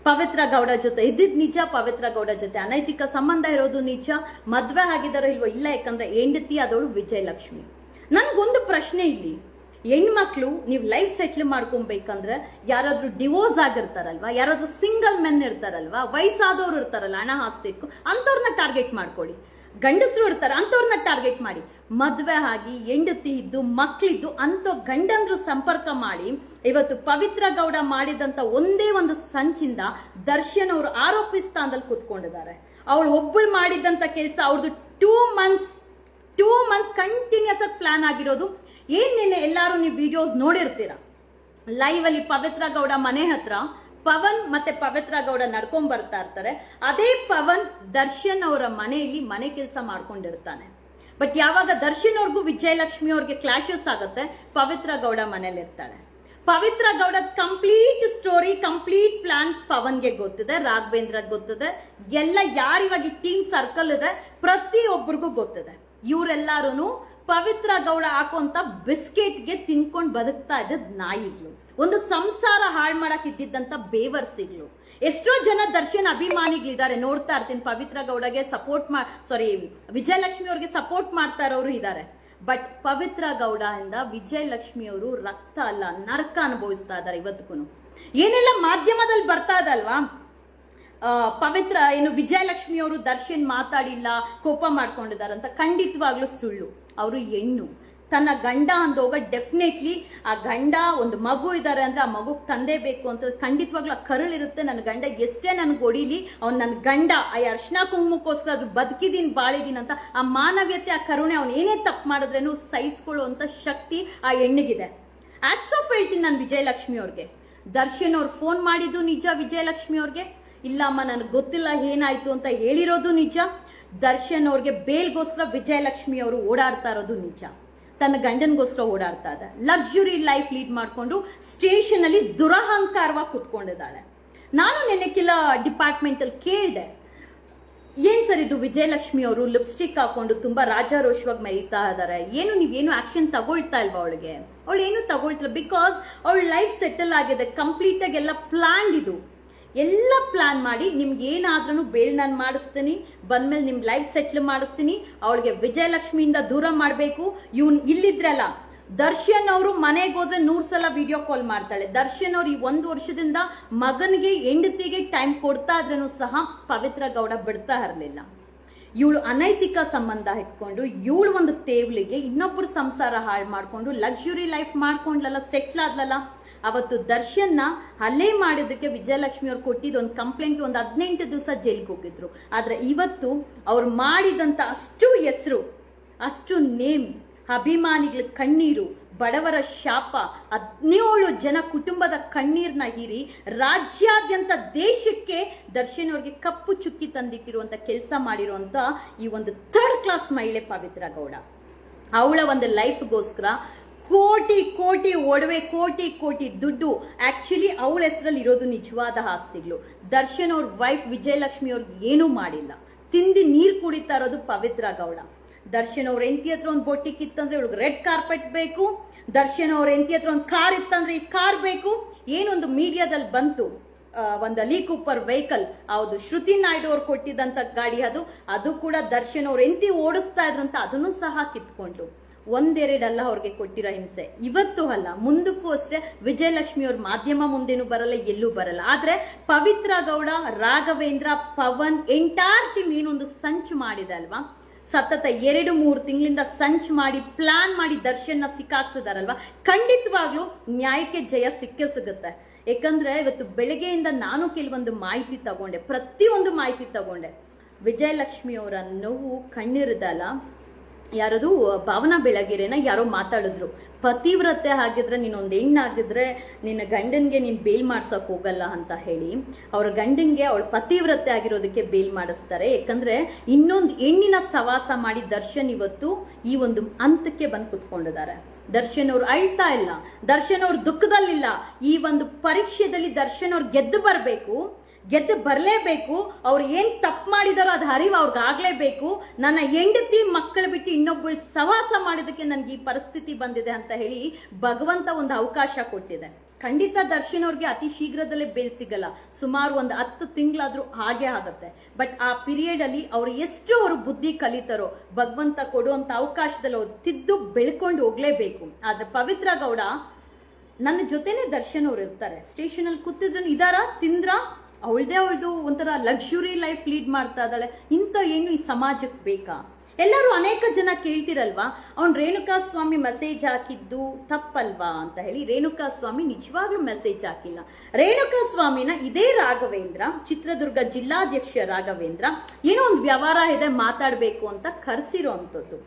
ಪವಿತ್ರ ಗೌಡ ಜೊತೆ ಇದ್ದಿದ್ ನಿಜ, ಪವಿತ್ರ ಗೌಡ ಜೊತೆ ಅನೈತಿಕ ಸಂಬಂಧ ಇರೋದು ನಿಜ, ಮದ್ವೆ ಆಗಿದಾರೋ ಇಲ್ವೋ ಇಲ್ಲ ಯಾಕಂದ್ರೆ ಹೆಂಡತಿ ಅದವಳು ವಿಜಯಲಕ್ಷ್ಮಿ. ನನ್ಗೊಂದು ಪ್ರಶ್ನೆ ಇಲ್ಲಿ. ಹೆಣ್ಮಕ್ಳು ನೀವು ಲೈಫ್ ಸೆಟ್ಲ್ ಮಾಡ್ಕೊಬೇಕಂದ್ರೆ ಯಾರಾದ್ರೂ ಡಿವೋರ್ಸ್ ಆಗಿರ್ತಾರಲ್ವಾ? ಯಾರಾದ್ರೂ ಸಿಂಗಲ್ ಮೆನ್ ಇರ್ತಾರಲ್ವಾ? ವಯಸ್ಸಾದವ್ರು ಇರ್ತಾರಲ್ಲ, ಹಣ ಆಸ್ತಿ ಇಟ್ಕೊ ಅಂಥವ್ರನ್ನ ಟಾರ್ಗೆಟ್ ಮಾಡ್ಕೊಳ್ಳಿ. ಗಂಡಸರು ಇರ್ತಾರೆ, ಅಂಥವ್ರನ್ನ ಟಾರ್ಗೆಟ್ ಮಾಡಿ. ಮದ್ವೆ ಆಗಿ ಹೆಂಡತಿ ಇದ್ದು ಮಕ್ಕಳಿದ್ದು ಅಂಥ ಗಂಡಂದ್ರು ಸಂಪರ್ಕ ಮಾಡಿ, ಇವತ್ತು ಪವಿತ್ರ ಗೌಡ ಮಾಡಿದಂತ ಒಂದೇ ಒಂದು ಸಂಚಿಂದ ದರ್ಶನ್ ಅವರು ಆರೋಪಿ ಸ್ಥಾನದಲ್ಲಿ ಕೂತ್ಕೊಂಡಿದ್ದಾರೆ. ಅವಳು ಒಬ್ಬಳು ಮಾಡಿದಂತ ಕೆಲಸ ಅವ್ರದ್ದು two months two months continuous ಆಗಿ ಪ್ಲಾನ್ ಆಗಿರೋದು. ಏನ್ ನಿನ್ನೆ ಎಲ್ಲರೂ ನೀವು ವಿಡಿಯೋಸ್ ನೋಡಿರ್ತೀರ? ಲೈವ್ ಅಲ್ಲಿ ಪವಿತ್ರ ಗೌಡ ಮನೆ ಹತ್ರ ಪವನ್ ಮತ್ತೆ ಪವಿತ್ರ ಗೌಡ ನಡ್ಕೊಂಡ್ ಬರ್ತಾ ಇರ್ತಾರೆ. ಅದೇ ಪವನ್ ದರ್ಶನ್ ಅವರ ಮನೆಯಲ್ಲಿ ಮನೆ ಕೆಲಸ ಮಾಡ್ಕೊಂಡಿರ್ತಾನೆ. ಬಟ್ ಯಾವಾಗ ದರ್ಶನ್ ಅವ್ರಿಗೂ ವಿಜಯಲಕ್ಷ್ಮಿ ಅವ್ರಿಗೆ ಕ್ಲಾಶಸ್ ಆಗುತ್ತೆ, ಪವಿತ್ರ ಗೌಡ ಮನೇಲಿ ಇರ್ತಾಳೆ. Pavithra Gowda complete story complete plan ಪವನ್ಗೆ ಗೊತ್ತಿದೆ ರಾಘವೇಂದ್ರ ಗೊತ್ತಿದೆ. ಎಲ್ಲ ಯಾರಿವಾಗ ಟೀಮ್ ಸರ್ಕಲ್ ಇದೆ ಪ್ರತಿಯೊಬ್ಬರಿಗೂ ಗೊತ್ತಿದೆ. ಇವರೆಲ್ಲರೂ ಪವಿತ್ರ ಗೌಡ ಹಾಕುವಂತ ಬಿಸ್ಕೆಟ್ಗೆ ತಿನ್ಕೊಂಡು ಬದುಕ್ತಾ ಇದ್ದ ನಾಯಿಗಳು. ಒಂದು ಸಂಸಾರ ಹಾಳು ಮಾಡಕ್ ಇದ್ದಿದ್ದಂತ ಬೇವರ್ಸಿಗಳು ಎಷ್ಟೋ ಜನ ದರ್ಶನ್ ಅಭಿಮಾನಿಗಳಿದ್ದಾರೆ, ನೋಡ್ತಾ ಇರ್ತೀನಿ. ಪವಿತ್ರ ಗೌಡಗೆ ಸಪೋರ್ಟ್ ಮಾ ಸಾರಿ ವಿಜಯಲಕ್ಷ್ಮಿ ಅವ್ರಿಗೆ ಸಪೋರ್ಟ್ ಮಾಡ್ತಾ ಇರೋರು ಇದ್ದಾರೆ. ಬಟ್ ಪವಿತ್ರ ಗೌಡ ಇಂದ ವಿಜಯಲಕ್ಷ್ಮಿ ಅವರು ರಕ್ತ ಅಲ್ಲ, ನರಕ ಅನುಭವಿಸ್ತಾ ಇದ್ದಾರೆ ಇವತ್ತಿಗೂ ಏನೆಲ್ಲ ಮಾಧ್ಯಮದಲ್ಲಿ ಬರ್ತಾ ಇದಲ್ವಾ ಪವಿತ್ರ ಏನು ವಿಜಯಲಕ್ಷ್ಮಿ ಅವರು ದರ್ಶನ್ ಮಾತಾಡಿಲ್ಲ, ಕೋಪ ಮಾಡ್ಕೊಂಡಿದ್ದಾರೆ ಅಂತ ಖಂಡಿತವಾಗ್ಲೂ ಸುಳ್ಳು. ಅವರು ಹೆಣ್ಣು. ತನ್ನ ಗಂಡ ಅಂದೋಗ ಡೆಫಿನೆಟ್ಲಿ ಆ ಗಂಡ ಒಂದು ಮಗು ಇದ್ದಾರೆ ಅಂದ್ರೆ ಆ ಮಗು ತಂದೆ ಬೇಕು ಅಂತ ಖಂಡಿತವಾಗ್ಲೂ ಆ ಕರುಳಿರುತ್ತೆ ನನ್ನ ಗಂಡ ಎಷ್ಟೇ ನನ್ಗೆ ಹೊಡೀಲಿ, ಅವ್ನು ನನ್ನ ಗಂಡ ಆ ಅರ್ಶನ ಕುಂಕುಮಕ್ಕೋಸ್ಕರ ಅದು ಬದುಕಿದೀನಿ, ಬಾಳಿದೀನಿ ಅಂತ ಆ ಮಾನವೀಯತೆ, ಆ ಕರುಣೆ ಅವ್ನು ಏನೇ ತಪ್ಪು ಮಾಡಿದ್ರೇನು ಸಹಿಸ್ಕೊಳ್ಳುವಂಥ ಶಕ್ತಿ ಆ ಹೆಣ್ಣಿಗಿದೆ. ಆಕ್ಸ್ ಆಫ್ ಹೇಳ್ತೀನಿ ನಾನು ವಿಜಯಲಕ್ಷ್ಮಿ ಅವ್ರಿಗೆ. ದರ್ಶನ್ ಅವ್ರು ಫೋನ್ ಮಾಡಿದ್ದು ನಿಜ ವಿಜಯಲಕ್ಷ್ಮಿ ಅವ್ರಿಗೆ. ಇಲ್ಲ ಅಮ್ಮ ನನಗೆ ಗೊತ್ತಿಲ್ಲ ಏನಾಯ್ತು ಅಂತ ಹೇಳಿರೋದು ನಿಜ. ದರ್ಶನ್ ಅವ್ರಿಗೆ ಬೇಲ್ಗೋಸ್ಕರ ವಿಜಯಲಕ್ಷ್ಮಿ ಅವರು ಓಡಾಡ್ತಾ ಇರೋದು ನಿಜ. ತನ್ನ ಗಂಡನಿಗೋಸ್ಕರ ಓಡಾಡ್ತಾ ಇದೆ ಲಕ್ಸುರಿ ಲೈಫ್ ಲೀಡ್ ಮಾಡಿಕೊಂಡು ಸ್ಟೇಷನ್ ಅಲ್ಲಿ ದುರಹಂಕಾರವಾಗಿ ಕುತ್ಕೊಂಡಿದ್ದಾಳೆ. ನಾನು ನಿನ್ನೆ ಕೆಲ ಡಿಪಾರ್ಟ್ಮೆಂಟ್ ಅಲ್ಲಿ ಕೇಳಿದೆ. ಏನು ಸರ್ ಇದು? ವಿಜಯಲಕ್ಷ್ಮಿ ಅವರು ಲಿಪ್ಸ್ಟಿಕ್ ಹಾಕೊಂಡು ತುಂಬಾ ರಾಜಾರೋಷವಾಗಿ ಮೆರೀತಾ ಇದ್ದಾರೆ. ಏನು ನೀವೇನು ಆಕ್ಷನ್ ತಗೊಳ್ತಾ ಇಲ್ವಾ ಅವಳಿಗೆ? ಅವಳು ಏನು ತಗೊಳ್ತಿಲ್ಲ. ಬಿಕಾಸ್ ಅವಳ ಲೈಫ್ ಸೆಟಲ್ ಆಗಿದೆ. ಕಂಪ್ಲೀಟ್ ಆಗಿ ಎಲ್ಲ ಪ್ಲಾನ್ ಇದು. ಎಲ್ಲ ಪ್ಲಾನ್ ಮಾಡಿ ನಿಮ್ಗೆ ಏನಾದ್ರೂ ಬೇಲ್ ನಾನು ಮಾಡಿಸ್ತೀನಿ. ಬಂದ್ಮೇಲೆ ನಿಮ್ಮ ಲೈಫ್ ಸೆಟ್ಲ್ ಮಾಡಿಸ್ತೀನಿ. ಅವಳಿಗೆ ವಿಜಯಲಕ್ಷ್ಮಿಯಿಂದ ದೂರ ಮಾಡಬೇಕು. ಇವ್ನು ಇಲ್ಲಿದ್ರಲ್ಲ, ದರ್ಶನ್ ಅವರು ಮನೆಗೆ ಹೋದ್ರೆ ನೂರ್ ಸಲ ವಿಡಿಯೋ ಕಾಲ್ ಮಾಡ್ತಾಳೆ. ದರ್ಶನ್ ಅವ್ರು ಈ ಒಂದು ವರ್ಷದಿಂದ ಮಗನಿಗೆ, ಹೆಂಡತಿಗೆ ಟೈಮ್ ಕೊಡ್ತಾ ಇದ್ರೂ ಸಹ ಪವಿತ್ರ ಗೌಡ ಬಿಡ್ತಾ ಇರಲಿಲ್ಲ. ಇವಳು ಅನೈತಿಕ ಸಂಬಂಧ ಇಟ್ಕೊಂಡು, ಇವಳು ಒಂದು ತೇವ್ಲಿಗೆ ಇನ್ನೊಬ್ಬರು ಸಂಸಾರ ಹಾಳು ಮಾಡ್ಕೊಂಡು ಲಕ್ಸುರಿ ಲೈಫ್ ಮಾಡ್ಕೊಂಡ್ಲಲ್ಲ ಸೆಟ್ಲ್ ಆದ್ಲಲ್ಲ ಅವತ್ತು ದರ್ಶನ್ನ ಹಲ್ಲೆ ಮಾಡಿದ್ದಕ್ಕೆ ವಿಜಯಲಕ್ಷ್ಮಿ ಅವ್ರು ಕೊಟ್ಟಿದ್ದು ಒಂದು ಕಂಪ್ಲೇಂಟ್ ಒಂದು ಹದಿನೆಂಟು ದಿವಸ ಜೈಲಿಗೆ ಹೋಗಿದ್ರು. ಆದರೆ ಇವತ್ತು ಅವ್ರು ಮಾಡಿದಂತ ಅಷ್ಟು ಹೆಸರು, ಅಷ್ಟು ನೇಮ್, ಅಭಿಮಾನಿಗಳ ಕಣ್ಣೀರು, ಬಡವರ ಶಾಪ, ಹದಿನೇಳು ಜನ ಕುಟುಂಬದ ಕಣ್ಣೀರ್ನ ಹೀರಿ ರಾಜ್ಯಾದ್ಯಂತ ದೇಶಕ್ಕೆ ದರ್ಶನ್ ಅವ್ರಿಗೆ ಕಪ್ಪು ಚುಕ್ಕಿ ತಂದಿಟ್ಟಿರುವಂತ ಕೆಲಸ ಮಾಡಿರುವಂತ ಈ ಒಂದು ಥರ್ಡ್ ಕ್ಲಾಸ್ ಮಹಿಳೆ ಪವಿತ್ರ ಗೌಡ. ಅವಳ ಒಂದು ಲೈಫ್ಗೋಸ್ಕರ ಕೋಟಿ ಕೋಟಿ ಒಡವೆ, ಕೋಟಿ ಕೋಟಿ ದುಡ್ಡು. ಆಕ್ಚುಲಿ ಅವಳ ಹೆಸರಲ್ಲಿ ಇರೋದು ನಿಜವಾದ ಆಸ್ತಿಗಳು. ದರ್ಶನ್ ಅವ್ರ ವೈಫ್ ವಿಜಯಲಕ್ಷ್ಮಿ ಅವ್ರಿಗೆ ಏನೂ ಮಾಡಿಲ್ಲ. ತಿಂದು ನೀರು ಕುಡಿತಾ ಇರೋದು ಪವಿತ್ರ ಗೌಡ. ದರ್ಶನ್ ಅವ್ರ ಎಂತಿ ಹತ್ರ ಒಂದು ಬೊಟ್ಟಿಕ್ ಇತ್ತಂದ್ರೆ ಇವಳಿಗೆ ರೆಡ್ ಕಾರ್ಪೆಟ್ ಬೇಕು. ದರ್ಶನ್ ಅವ್ರ ಎಂತಿ ಹತ್ರ ಒಂದು ಕಾರ್ ಇತ್ತಂದ್ರೆ ಈ ಕಾರ್ ಬೇಕು. ಏನೊಂದು ಮೀಡಿಯಾದಲ್ಲಿ ಬಂತು. ಒಂದು ಅಲಿ ಕೂಪರ್ ವೆಹಿಕಲ್ ಹೌದು, ಶ್ರುತಿ ನಾಯ್ಡು ಅವ್ರು ಕೊಟ್ಟಿದ್ದಂಥ ಗಾಡಿ ಅದು. ಅದು ಕೂಡ ದರ್ಶನ್ ಅವ್ರು ಎಂತಿ ಓಡಿಸ್ತಾ ಇದ್ರಂತ ಅದನ್ನು ಸಹ ಕಿತ್ಕೊಂಡು ಒಂದೆರಡಲ್ಲ ಅವ್ರಿಗೆ ಕೊಟ್ಟಿರೋ ಹಿಂಸೆ. ಇವತ್ತು ಅಲ್ಲ, ಮುಂದಕ್ಕೂ ಅಷ್ಟೇ ವಿಜಯಲಕ್ಷ್ಮಿ ಅವ್ರ ಮಾಧ್ಯಮ ಮುಂದೇನು ಬರಲ್ಲ, ಎಲ್ಲೂ ಬರಲ್ಲ. ಆದ್ರೆ ಪವಿತ್ರ ಗೌಡ, ರಾಘವೇಂದ್ರ, ಪವನ್ ಎಂಟಾರ್ ಟೀಮ್ ಏನೊಂದು ಸಂಚು ಮಾಡಿದೆ ಅಲ್ವಾ? ಸತತ ಎರಡು, ಮೂರು ತಿಂಗಳಿಂದ ಸಂಚ್ ಮಾಡಿ ಪ್ಲಾನ್ ಮಾಡಿ ದರ್ಶನ ಸಿಕ್ಕಾಕ್ಸಿದಾರಲ್ವಾ ಖಂಡಿತವಾಗ್ಲೂ ನ್ಯಾಯಕ್ಕೆ ಜಯ ಸಿಕ್ಕೇ ಸಿಗುತ್ತೆ. ಯಾಕಂದ್ರೆ ಇವತ್ತು ಬೆಳಗ್ಗೆಯಿಂದ ನಾನು ಕೆಲವೊಂದು ಮಾಹಿತಿ ತಗೊಂಡೆ, ಪ್ರತಿಯೊಂದು ಮಾಹಿತಿ ತಗೊಂಡೆ. ವಿಜಯಲಕ್ಷ್ಮಿ ಅವರ ನೋವು ಕಣ್ಣಿರದಲ್ಲ. ಯಾರದು, ಭಾವನಾ ಬೆಳಗೆರೆನ ಯಾರೋ ಮಾತಾಡಿದ್ರು. ಪತಿವ್ರತೆ ಆಗಿದ್ರೆ ನೀನೊಂದು ಹೆಣ್ಣಾಗಿದ್ರೆ ನಿನ್ನ ಗಂಡನಿಗೆ ನೀನು ಬೇಲ್ ಮಾಡ್ಸಕ್ ಹೋಗಲ್ಲ ಅಂತ ಹೇಳಿ ಅವ್ರ ಗಂಡನಿಗೆ ಅವಳ ಪತಿವ್ರತೆ ಆಗಿರೋದಕ್ಕೆ ಬೇಲ್ ಮಾಡಿಸ್ತಾರೆ. ಯಾಕಂದ್ರೆ ಇನ್ನೊಂದು ಹೆಣ್ಣಿನ ಸವಾಸ ಮಾಡಿ ದರ್ಶನ್ ಇವತ್ತು ಈ ಒಂದು ಹಂತಕ್ಕೆ ಬಂದು ಕುತ್ಕೊಂಡಿದ್ದಾರೆ. ದರ್ಶನ್ ಅವ್ರು ಅಳ್ತಾ ಇಲ್ಲ. ದರ್ಶನ್ ಅವ್ರು ದುಃಖದಲ್ಲಿಲ್ಲ. ಈ ಒಂದು ಪರೀಕ್ಷೆದಲ್ಲಿ ದರ್ಶನ್ ಅವ್ರು ಗೆದ್ದು ಬರಬೇಕು. ಗೆದ್ದು ಬರಲೇಬೇಕು, ಅವ್ರು ಏನು ತಪ್ಪು ಮಾಡಿದಾರೋ ಅದು ಅರಿವು ಅವ್ರಿಗೆ ಆಗಲೇಬೇಕು. ನನ್ನ ಹೆಂಡತಿ ಮಕ್ಕಳು ಬಿಟ್ಟು ಇನ್ನೊಬ್ಬಳು ಸವಾಸ ಮಾಡಿದಕ್ಕೆ ನನಗೆ ಈ ಪರಿಸ್ಥಿತಿ ಬಂದಿದೆ ಅಂತ ಹೇಳಿ ಭಗವಂತ ಒಂದು ಅವಕಾಶ ಕೊಟ್ಟಿದೆ. ಖಂಡಿತ ದರ್ಶನ್ ಅವ್ರಿಗೆ ಅತಿ ಶೀಘ್ರದಲ್ಲೇ ಬೇಲ್ ಸಿಗಲ್ಲ. ಸುಮಾರು ಒಂದು ಹತ್ತು ತಿಂಗಳಾದರೂ ಹಾಗೆ ಆಗುತ್ತೆ. ಬಟ್ ಆ ಪೀರಿಯಡ್ ಅಲ್ಲಿ ಅವ್ರು ಎಷ್ಟು ಅವರು ಬುದ್ಧಿ ಕಲಿತಾರೋ, ಭಗವಂತ ಕೊಡುವಂತ ಅವಕಾಶದಲ್ಲಿ ಅವ್ರು ತಿದ್ದು ಬೆಳ್ಕೊಂಡು ಹೋಗ್ಲೇಬೇಕು. ಆದರೆ ಪವಿತ್ರ ಗೌಡ, ನನ್ನ ಜೊತೆನೆ ದರ್ಶನ್ ಅವ್ರು ಇರ್ತಾರೆ. ಸ್ಟೇಷನ್ ಅಲ್ಲಿ ಕೂತಿದ್ರೆ ಇದಾರ? ತಿಂದ್ರ? ಅವಳದೇ ಅವಳದು ಒಂಥರ ಲಕ್ಸುರಿ ಲೈಫ್ ಲೀಡ್ ಮಾಡ್ತಾ ಇದ್ದಾಳೆ. ಇಂಥ ಏನು ಈ ಸಮಾಜಕ್ಕೆ ಬೇಕಾ? ಎಲ್ಲರೂ ಅನೇಕ ಜನ ಕೇಳ್ತಿರಲ್ವಾ? ಅವ್ನ್ ರೇಣುಕಾ ಸ್ವಾಮಿ ಮೆಸೇಜ್ ಹಾಕಿದ್ದು ತಪ್ಪಲ್ವಾ ಅಂತ ಹೇಳಿ ರೇಣುಕಾ ಸ್ವಾಮಿ ನಿಜವಾಗ್ಲೂ ಮೆಸೇಜ್ ಹಾಕಿಲ್ಲ. ರೇಣುಕಾ ಸ್ವಾಮಿನ ಇದೇ ರಾಘವೇಂದ್ರ, ಚಿತ್ರದುರ್ಗ ಜಿಲ್ಲಾಧ್ಯಕ್ಷ ರಾಘವೇಂದ್ರ ಏನೋ ಒಂದು ವ್ಯವಹಾರ ಇದೆ ಮಾತಾಡಬೇಕು ಅಂತ ಕರೆಸಿರೋ ಅಂಥದ್ದು.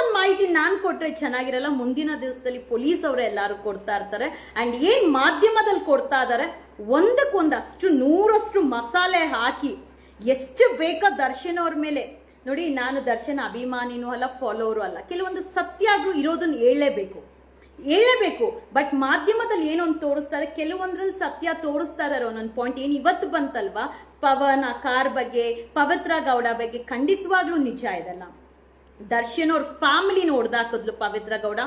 ಒಂದು ಮಾಹಿತಿ ನಾನು ಕೊಟ್ರೆ ಚೆನ್ನಾಗಿರಲ್ಲ, ಮುಂದಿನ ದಿವಸದಲ್ಲಿ ಪೊಲೀಸ್ ಅವರು ಎಲ್ಲರೂ ಕೊಡ್ತಾ ಇರ್ತಾರೆ. ಅಂಡ್ ಏನ್ ಮಾಧ್ಯಮದಲ್ಲಿ ಕೊಡ್ತಾ ಇದ್ದಾರೆ ಒಂದಕ್ಕೊಂದಷ್ಟು ನೂರಷ್ಟು ಮಸಾಲೆ ಹಾಕಿ ಎಷ್ಟು ಬೇಕೋ ದರ್ಶನ್ ಅವ್ರ ಮೇಲೆ ನೋಡಿ, ನಾನು ದರ್ಶನ್ ಅಭಿಮಾನಿನೂ ಅಲ್ಲ ಫಾಲೋವರು ಅಲ್ಲ. ಕೆಲವೊಂದು ಸತ್ಯಾಗಲೂ ಇರೋದನ್ನು ಹೇಳಲೇಬೇಕು. ಹೇಳಲೇಬೇಕು. ಬಟ್ ಮಾಧ್ಯಮದಲ್ಲಿ ಏನೊಂದು ತೋರಿಸ್ತಾರೆ, ಕೆಲವೊಂದ್ರಲ್ಲಿ ಸತ್ಯ ತೋರಿಸ್ತಾ ಇದಾರೆ ಒಂದೊಂದು ಪಾಯಿಂಟ್ ಏನು ಇವತ್ತು ಬಂತಲ್ವಾ? ಪವನ್ ಆ ಕಾರ್ ಬಗ್ಗೆ, ಪವಿತ್ರ ಗೌಡ ಬಗ್ಗೆ ಖಂಡಿತವಾಗ್ಲೂ ನಿಜ ಇದೆಲ್ಲ. ದರ್ಶನ್ ಅವ್ರ family ನೋಡ್ದಾಕದ್ಲು Pavithra Gowda.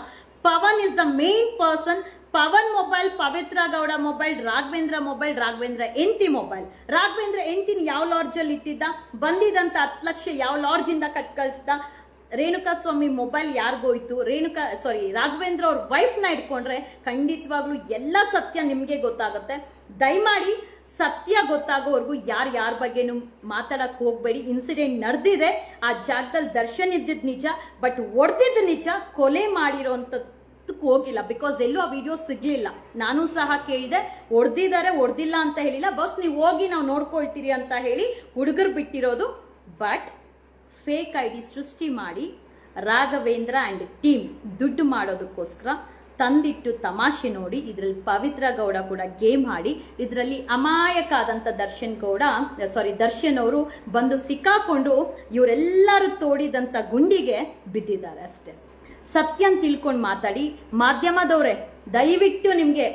Pavan is the main person Pavan mobile, Pavithra Gowda mobile, Raghavendra mobile, Raghavendra ಎಂತಿ mobile. Raghavendra ಎಂತಿನ ಯಾವ ಲಾಡ್ಜಲ್ಲಿ ಇಟ್ಟಿದ್ದ? ಬಂದಿದಂತ ಹತ್ತು ಲಕ್ಷ ಯಾವ ಲಾಡ್ಜಿಂದ ಕಟ್ ಕಳಿಸ್ದ? ರೇಣುಕಾ ಸ್ವಾಮಿ ಮೊಬೈಲ್ ಯಾರಿಗೋಯ್ತು ರೇಣುಕಾ ಸಾರಿ ರಾಘವೇಂದ್ರ ಅವ್ರ ವೈಫ್ನ ಇಟ್ಕೊಂಡ್ರೆ ಖಂಡಿತವಾಗ್ಲೂ ಎಲ್ಲ ಸತ್ಯ ನಿಮಗೆ ಗೊತ್ತಾಗುತ್ತೆ. ದಯಮಾಡಿ ಸತ್ಯ ಗೊತ್ತಾಗೋವರೆಗೂ ಯಾರು ಯಾರ ಬಗ್ಗೆನೂ ಮಾತಾಡಕ್ಕೆ ಹೋಗಬೇಡಿ. ಇನ್ಸಿಡೆಂಟ್ ನಡೆದಿದೆ. ಆ ಜಾಗದಲ್ಲಿ ದರ್ಶನ್ ಇದ್ದಿದ್ದು ನಿಜ ಬಟ್ ಹೊಡೆದಿದ್ದು ನಿಜ, ಕೊಲೆ ಮಾಡಿರೋಂಥದ್ದು ಹೋಗಿಲ್ಲ ಬಿಕಾಸ್ ಎಲ್ಲೂ ಆ ವಿಡಿಯೋ ಸಿಗ್ಲಿಲ್ಲ. ನಾನು ಸಹ ಕೇಳಿದೆ ಹೊಡೆದಿದ್ದಾರೆ ಹೊಡೆದಿಲ್ಲ ಅಂತ ಹೇಳಿಲ್ಲ. ಬಸ್ ನೀವು ಹೋಗಿ ನಾವು ನೋಡ್ಕೊಳ್ತೀರಿ ಅಂತ ಹೇಳಿ ಹುಡುಗರು ಬಿಟ್ಟಿರೋದು. ಬಟ್ ಫೇಕ್ ಐ ಡಿ ಸೃಷ್ಟಿ ಮಾಡಿ ರಾಘವೇಂದ್ರ ಆ್ಯಂಡ್ ಟೀಮ್ ದುಡ್ಡು ಮಾಡೋದಕ್ಕೋಸ್ಕರ ತಂದಿಟ್ಟು ತಮಾಷೆ ನೋಡಿ, ಇದರಲ್ಲಿ ಪವಿತ್ರ ಗೌಡ ಕೂಡ ಗೇಮ್ ಆಡಿ, ಇದರಲ್ಲಿ ಅಮಾಯಕ ಆದಂಥ ದರ್ಶನ್ ಗೌಡ ಸಾರಿ ದರ್ಶನ್ ಅವರು ಬಂದು ಸಿಕ್ಕಾಕೊಂಡು ಇವರೆಲ್ಲರೂ ತೋಡಿದಂಥ ಗುಂಡಿಗೆ ಬಿದ್ದಿದ್ದಾರೆ ಅಷ್ಟೇ. ಸತ್ಯನ್ ತಿಳ್ಕೊಂಡು ಮಾತಾಡಿ. ಮಾಧ್ಯಮದವ್ರೆ, ದಯವಿಟ್ಟು ನಿಮಗೆ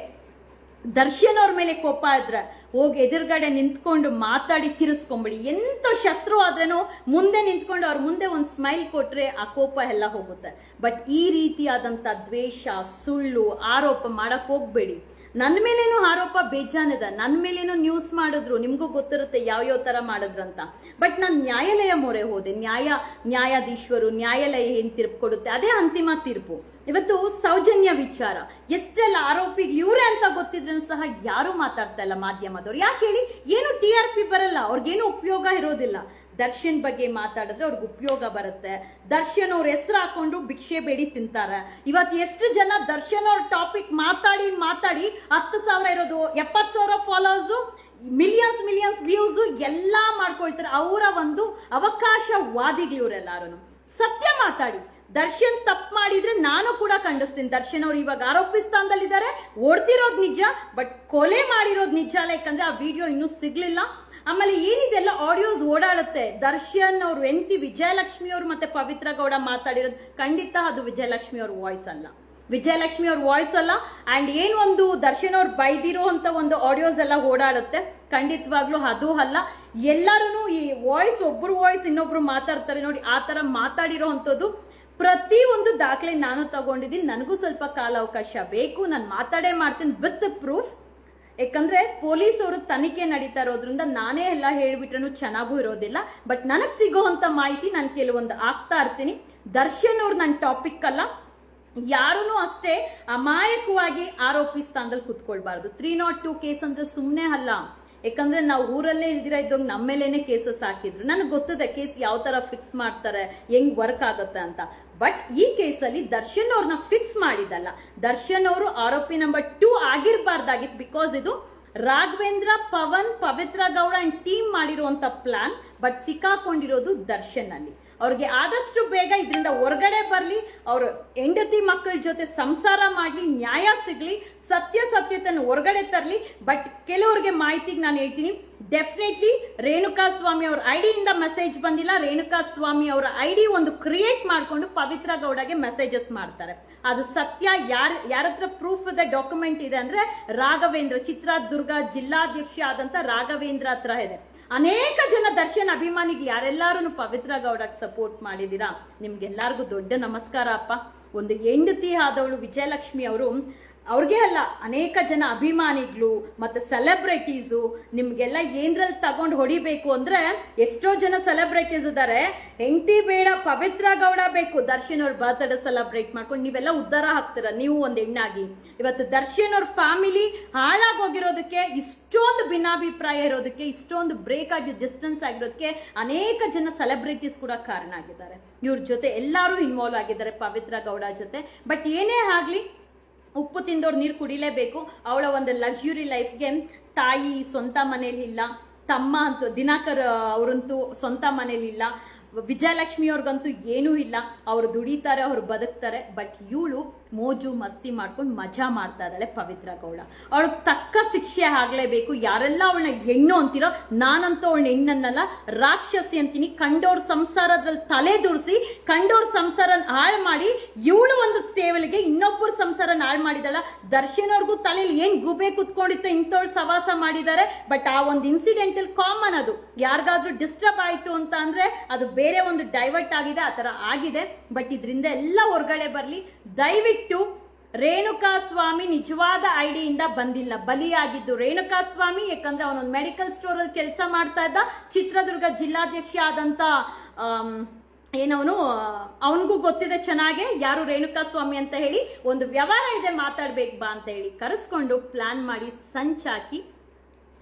ದರ್ಶನ್ ಅವ್ರ ಮೇಲೆ ಕೋಪ ಇದ್ರೆ ಹೋಗಿ ಎದುರುಗಡೆ ನಿಂತ್ಕೊಂಡು ಮಾತಾಡಿ ತಿರ್ಸ್ಕೊಂಬಿಡಿ. ಎಂಥ ಶತ್ರು ಆದ್ರೂ ಮುಂದೆ ನಿಂತ್ಕೊಂಡು ಅವ್ರ ಮುಂದೆ ಒಂದು ಸ್ಮೈಲ್ ಕೊಟ್ರೆ ಆ ಕೋಪ ಎಲ್ಲ ಹೋಗುತ್ತೆ. ಬಟ್ ಈ ರೀತಿಯಾದಂಥ ದ್ವೇಷ, ಸುಳ್ಳು ಆರೋಪ ಮಾಡಕ್ ಹೋಗ್ಬೇಡಿ. ನನ್ನ ಮೇಲೇನು ಆರೋಪ ಬೇಜಾನಿದೆ. ನನ್ನ ಮೇಲೇನು ನ್ಯೂಸ್ ಮಾಡಿದ್ರು. ನಿಮಗೂ ಗೊತ್ತಿರುತ್ತೆ ಯಾವ್ಯಾವ ಥರ ಮಾಡಿದ್ರಂತ ಬಟ್ ನಾನು ನ್ಯಾಯಾಲಯ ಮೊರೆ ಹೋದೆ. ನ್ಯಾಯ ನ್ಯಾಯಾಧೀಶರು ನ್ಯಾಯಾಲಯ ಏನು ತೀರ್ಪು ಕೊಡುತ್ತೆ? ಅದೇ ಅಂತಿಮ ತೀರ್ಪು. ಇವತ್ತು ಸೌಜನ್ಯ ವಿಚಾರ. ಎಷ್ಟೆಲ್ಲ ಆರೋಪಿಗಳು ಇವರೇ ಅಂತ ಗೊತ್ತಿದ್ರು ಸಹ ಯಾರೂ ಮಾತಾಡ್ತಾ ಇಲ್ಲ ಮಾಧ್ಯಮದವ್ರು. ಯಾಕೆ ಹೇಳಿ? ಏನು ಟಿ ಆರ್ ಪಿ ಬರಲ್ಲ. ಅವ್ರಿಗೇನು ಉಪಯೋಗ ಇರೋದಿಲ್ಲ. ದರ್ಶನ್ ಬಗ್ಗೆ ಮಾತಾಡಿದ್ರೆ ಅವ್ರಿಗೆ ಉಪಯೋಗ ಬರುತ್ತೆ. ದರ್ಶನ್ ಅವ್ರ ಹೆಸರು ಹಾಕೊಂಡು ಭಿಕ್ಷೆ ಬೇಡಿ ತಿಂತಾರೆ. ಇವತ್ತು ಎಷ್ಟು ಜನ ದರ್ಶನ್ ಅವ್ರ ಟಾಪಿಕ್ ಮಾತಾಡಿ ಮಾತಾಡಿ ಹತ್ತು ಸಾವಿರ ಇರೋದು, ಎಪ್ಪತ್ತು ಸಾವಿರ ಫಾಲೋವರ್ಸು ಮಿಲಿಯನ್ಸ್ ಮಿಲಿಯನ್ಸ್ ವ್ಯೂಸ್ ಎಲ್ಲ ಮಾಡ್ಕೊಳ್ತಾರೆ. ಅವರ ಒಂದು ಅವಕಾಶವಾದಿಗಳು ಇವರೆಲ್ಲರೂ ಸತ್ಯ ಮಾತಾಡಿ. ದರ್ಶನ್ ತಪ್ಪು ಮಾಡಿದ್ರೆ ನಾನು ಕೂಡ ಖಂಡಿಸ್ತೀನಿ. ದರ್ಶನ್ ಅವ್ರು ಇವಾಗ ಆರೋಪಿಸ್ತಾನದಲ್ಲಿದ್ದಾರೆ ಓಡ್ತಿರೋದು ನಿಜ ಬಟ್ ಕೊಲೆ ಮಾಡಿರೋದು ನಿಜ. ಯಾಕಂದ್ರೆ ಆ ವಿಡಿಯೋ ಇನ್ನೂ ಸಿಗ್ಲಿಲ್ಲ. ಆಮೇಲೆ ಏನಿದೆಲ್ಲ ಆಡಿಯೋಸ್ ಓಡಾಡುತ್ತೆ? ದರ್ಶನ್ ಅವ್ರು ಎಂತಿ ವಿಜಯಲಕ್ಷ್ಮಿ ಅವ್ರು ಮತ್ತೆ ಪವಿತ್ರ ಗೌಡ ಮಾತಾಡಿರೋದು, ಖಂಡಿತ ಅದು ವಿಜಯಲಕ್ಷ್ಮಿ ಅವ್ರ ವಾಯ್ಸ್ ಅಲ್ಲ. ವಿಜಯಲಕ್ಷ್ಮಿ ಅವ್ರ ವಾಯ್ಸ್ ಅಲ್ಲ. ಏನ್ ಒಂದು ದರ್ಶನ್ ಅವ್ರು ಬೈದಿರೋ ಅಂತ ಒಂದು ಆಡಿಯೋಸ್ ಎಲ್ಲ ಓಡಾಡುತ್ತೆ. ಖಂಡಿತವಾಗ್ಲೂ ಅದು ಅಲ್ಲ. ಎಲ್ಲರೂ ಈ ವಾಯ್ಸ್ ಒಬ್ರು ವಾಯ್ಸ್ ಇನ್ನೊಬ್ರು ಮಾತಾಡ್ತಾರೆ ನೋಡಿ, ಆ ಥರ ಮಾತಾಡಿರೋ ಅಂಥದ್ದು ಪ್ರತಿ ಒಂದು ದಾಖಲೆ ನಾನು ತಗೊಂಡಿದ್ದೀನಿ. ನನಗೂ ಸ್ವಲ್ಪ ಕಾಲಾವಕಾಶ ಬೇಕು. ನಾನು ಮಾತಾಡೇ ಮಾಡ್ತೀನಿ ವಿತ್ ಪ್ರೂಫ್ ಯಾಕಂದ್ರೆ ಪೊಲೀಸ್ ಅವರು ತನಿಖೆ ನಡೀತಾ ಇರೋದ್ರಿಂದ ನಾನೇ ಎಲ್ಲ ಹೇಳಿಬಿಟ್ರೂ ಚೆನ್ನಾಗೂ ಇರೋದಿಲ್ಲ. ಬಟ್ ನನಗೆ ಸಿಗೋವಂಥ ಮಾಹಿತಿ ನಾನು ಕೆಲವೊಂದು ಆಗ್ತಾ ಇರ್ತೀನಿ. ದರ್ಶನ್ ಅವ್ರು ನನ್ನ ಟಾಪಿಕ್ ಅಲ್ಲ. ಯಾರೂ ಅಷ್ಟೇ ಅಮಾಯಕವಾಗಿ ಆರೋಪಿ ಸ್ಥಾನದಲ್ಲಿ ಕುತ್ಕೊಳ್ಬಾರ್ದು. ತ್ರೀ ನಾಟ್ ಟೂ ಕೇಸ್ ಅಂದ್ರೆ ಸುಮ್ಮನೆ ಅಲ್ಲ. ಯಾಕಂದ್ರೆ ನಾವು ಊರಲ್ಲೇ ಇಲ್ದಿರ ಇದ್ದಾಗ ನಮ್ಮ ಮೇಲೇನೆ ಕೇಸಸ್ ಹಾಕಿದ್ರು. ನನಗೆ ಗೊತ್ತದೆ ಕೇಸ್ ಯಾವ ತರ ಫಿಕ್ಸ್ ಮಾಡ್ತಾರೆ, ಹೆಂಗ್ ವರ್ಕ್ ಆಗುತ್ತೆ ಅಂತ. ಬಟ್ ಈ ಕೇಸಲ್ಲಿ ದರ್ಶನ್ ಅವ್ರನ್ನ ಫಿಕ್ಸ್ ಮಾಡಿದಲ್ಲ. ದರ್ಶನ್ ಅವರು ಆರೋಪಿ ನಂಬರ್ ಟೂ ಆಗಿರ್ಬಾರ್ದಾಗಿತ್ತು ಬಿಕಾಸ್ ಇದು ರಾಘವೇಂದ್ರ, ಪವನ್, ಪವಿತ್ರ ಗೌಡ ಅಂಡ್ ಟೀಮ್ ಮಾಡಿರುವಂತ ಪ್ಲಾನ್ ಬಟ್ ಸಿಕ್ಕಾಕೊಂಡಿರೋದು ದರ್ಶನ್ ಅಲ್ಲಿ. ಅವ್ರಿಗೆ ಆದಷ್ಟು ಬೇಗ ಇದರಿಂದ ಹೊರಗಡೆ ಬರಲಿ, ಅವ್ರ ಹೆಂಡತಿ ಮಕ್ಕಳ ಜೊತೆ ಸಂಸಾರ ಮಾಡಲಿ, ನ್ಯಾಯ ಸಿಗ್ಲಿ ಸತ್ಯಾಸತ್ಯತೆಯನ್ನು ಹೊರಗಡೆ ತರಲಿ ಬಟ್ ಕೆಲವ್ರಿಗೆ ಮಾಹಿತಿಗೆ ನಾನು ಹೇಳ್ತೀನಿ. ಡೆಫಿನೆಟ್ಲಿ ರೇಣುಕಾ ಸ್ವಾಮಿ ಅವ್ರ ಐಡಿಯಿಂದ ಮೆಸೇಜ್ ಬಂದಿಲ್ಲ. ರೇಣುಕಾ ಸ್ವಾಮಿ ಅವರ ಐಡಿ ಒಂದು ಕ್ರಿಯೇಟ್ ಮಾಡಿಕೊಂಡು ಪವಿತ್ರ ಗೌಡಗೆ ಮೆಸೇಜಸ್ ಮಾಡ್ತಾರೆ. ಅದು ಸತ್ಯ. ಯಾರ ಯಾರ ಹತ್ರ ಪ್ರೂಫ್ ಇದೆ ಡಾಕ್ಯುಮೆಂಟ್ ಇದೆ ಅಂದ್ರೆ ರಾಘವೇಂದ್ರ, ಚಿತ್ರದುರ್ಗ ಜಿಲ್ಲಾಧ್ಯಕ್ಷ ಆದಂತ ರಾಘವೇಂದ್ರ ಹತ್ರ ಇದೆ. ಅನೇಕ ಜನ ದರ್ಶನ್ ಅಭಿಮಾನಿಗಳು ಯಾರೆಲ್ಲರೂ ಪವಿತ್ರ ಗೌಡಕ್ಕೆ ಸಪೋರ್ಟ್ ಮಾಡಿದ್ದೀರಾ? ನಿಮ್ಗೆಲ್ಲರಿಗೂ ದೊಡ್ಡ ನಮಸ್ಕಾರ ಅಪ್ಪ. ಒಂದು ಹೆಂಡತಿ ಆದವಳು ವಿಜಯಲಕ್ಷ್ಮಿ ಅವರು ಅವ್ರಿಗೆ ಅಲ್ಲ, ಅನೇಕ ಜನ ಅಭಿಮಾನಿಗಳು ಮತ್ತು ಸೆಲೆಬ್ರಿಟೀಸು ನಿಮಗೆಲ್ಲ ಏನ್ರಲ್ಲಿ ತಗೊಂಡು ಹೊಡಿಬೇಕು ಅಂದರೆ ಎಷ್ಟೋ ಜನ ಸೆಲೆಬ್ರಿಟೀಸ್ ಇದ್ದಾರೆ ಹೆಂಡತಿ ಬೇಡ, ಪವಿತ್ರ ಗೌಡ ಬೇಕು. ದರ್ಶನ್ ಅವ್ರ ಬರ್ತ್ಡೇ ಸೆಲೆಬ್ರೇಟ್ ಮಾಡ್ಕೊಂಡು ನೀವೆಲ್ಲ ಉದ್ಧಾರ ಹಾಕ್ತೀರ, ನೀವು ಒಂದು ಹೆಣ್ಣಾಗಿ. ಇವತ್ತು ದರ್ಶನ್ ಅವ್ರ ಫ್ಯಾಮಿಲಿ ಹಾಳಾಗೋಗಿರೋದಕ್ಕೆ, ಇಷ್ಟೊಂದು ಭಿನ್ನಾಭಿಪ್ರಾಯ ಇರೋದಕ್ಕೆ, ಇಷ್ಟೊಂದು ಬ್ರೇಕ್ ಆಗಿ ಡಿಸ್ಟೆನ್ಸ್ ಆಗಿರೋದಕ್ಕೆ ಅನೇಕ ಜನ ಸೆಲೆಬ್ರಿಟೀಸ್ ಕೂಡ ಕಾರಣ ಆಗಿದ್ದಾರೆ. ಇವ್ರ ಜೊತೆ ಎಲ್ಲರೂ ಇನ್ವಾಲ್ವ್ ಆಗಿದ್ದಾರೆ, ಪವಿತ್ರ ಗೌಡ ಜೊತೆ. ಬಟ್ ಏನೇ ಆಗ್ಲಿ ಉಪ್ಪು ತಿಂದವ್ರು ನೀರು ಕುಡಿಲೇಬೇಕು. ಅವಳ ಒಂದು ಲಕ್ಸುರಿ ಲೈಫ್ಗೆ ತಾಯಿ ಸ್ವಂತ ಮನೇಲಿ ಇಲ್ಲ. ತಮ್ಮ ಅಂತೂ, ದಿನಾಕರ್ ಅವರಂತೂ ಸ್ವಂತ ಮನೇಲಿ ಇಲ್ಲ. ವಿಜಯಲಕ್ಷ್ಮಿ ಅವ್ರಿಗಂತೂ ಏನೂ ಇಲ್ಲ. ಅವರು ದುಡಿತಾರೆ, ಅವ್ರು ಬದುಕ್ತಾರೆ. ಬಟ್ ಇವಳು ಮೋಜು ಮಸ್ತಿ ಮಾಡ್ಕೊಂಡು ಮಜಾ ಮಾಡ್ತಾ ಇದ್ದಾಳೆ ಪವಿತ್ರ ಗೌಡ. ಅವಳಿಗೆ ತಕ್ಕ ಶಿಕ್ಷೆ ಆಗ್ಲೇಬೇಕು. ಯಾರೆಲ್ಲ ಅವಳನ್ನ ಹೆಣ್ಣು ಅಂತೀರೋ ನಾನಂತೂ ಅವಳ ಹೆಣ್ಣನ್ನಲ್ಲ, ರಾಕ್ಷಸಿ ಅಂತೀನಿ. ಕಂಡೋರ್ ಸಂಸಾರದಲ್ಲಿ ತಲೆ ದುರ್ಸಿ, ಕಂಡೋರ್ ಸಂಸಾರ ಹಾಳು ಮಾಡಿ, ಇವಳು ಒಂದು ತೇವಲಿಗೆ ಇನ್ನೊಬ್ಬರ ಸಂಸಾರ ಹಾಳು ಮಾಡಿದಾಳ. ದರ್ಶನ್ ಅವ್ರಿಗೂ ತಲೆಯಲ್ಲಿ ಏನ್ ಗುಬೆ ಕುತ್ಕೊಂಡಿತ್ತು ಇಂಥವ್ಳು ಸವಾಸ ಮಾಡಿದ್ದಾರೆ ಬಟ್ ಆ ಒಂದು ಇನ್ಸಿಡೆಂಟಲ್ ಕಾಮನ್ ಅದು. ಯಾರಿಗಾದ್ರೂ ಡಿಸ್ಟರ್ಬ್ ಆಯ್ತು ಅಂತ ಅಂದ್ರೆ ಅದು ಬೇರೆ ಒಂದು ಡೈವರ್ಟ್ ಆಗಿದೆ, ಆ ಥರ ಆಗಿದೆ. ಬಟ್ ಇದರಿಂದ ಎಲ್ಲ ಹೊರಗಡೆ ಬರ್ಲಿ. ದಯವಿಟ್ಟು ರೇಣುಕಾ ಸ್ವಾಮಿ ನಿಜವಾದ ಐಡಿಯಿಂದ ಬಂದಿಲ್ಲ, ಬಲಿಯಾಗಿದ್ದು. ರೇಣುಕಾ ಸ್ವಾಮಿ ಯಾಕಂದ್ರೆ ಅವನೊಂದು ಮೆಡಿಕಲ್ ಸ್ಟೋರ್ ಅಲ್ಲಿ ಕೆಲಸ ಮಾಡ್ತಾ ಇದ್ದ, ಚಿತ್ರದುರ್ಗ ಜಿಲ್ಲಾಧ್ಯಕ್ಷ ಆದಂತ ಏನವನು, ಅವನಿಗೂ ಗೊತ್ತಿದೆ ಚೆನ್ನಾಗೆ, ಯಾರು ರೇಣುಕಾ ಸ್ವಾಮಿ ಅಂತ ಹೇಳಿ, ಒಂದು ವ್ಯವಹಾರ ಇದೆ, ಮಾತಾಡ್ಬೇಕು ಬಾ ಅಂತ ಹೇಳಿ ಕರೆಸ್ಕೊಂಡು ಪ್ಲಾನ್ ಮಾಡಿ, ಸಂಚಾಕಿ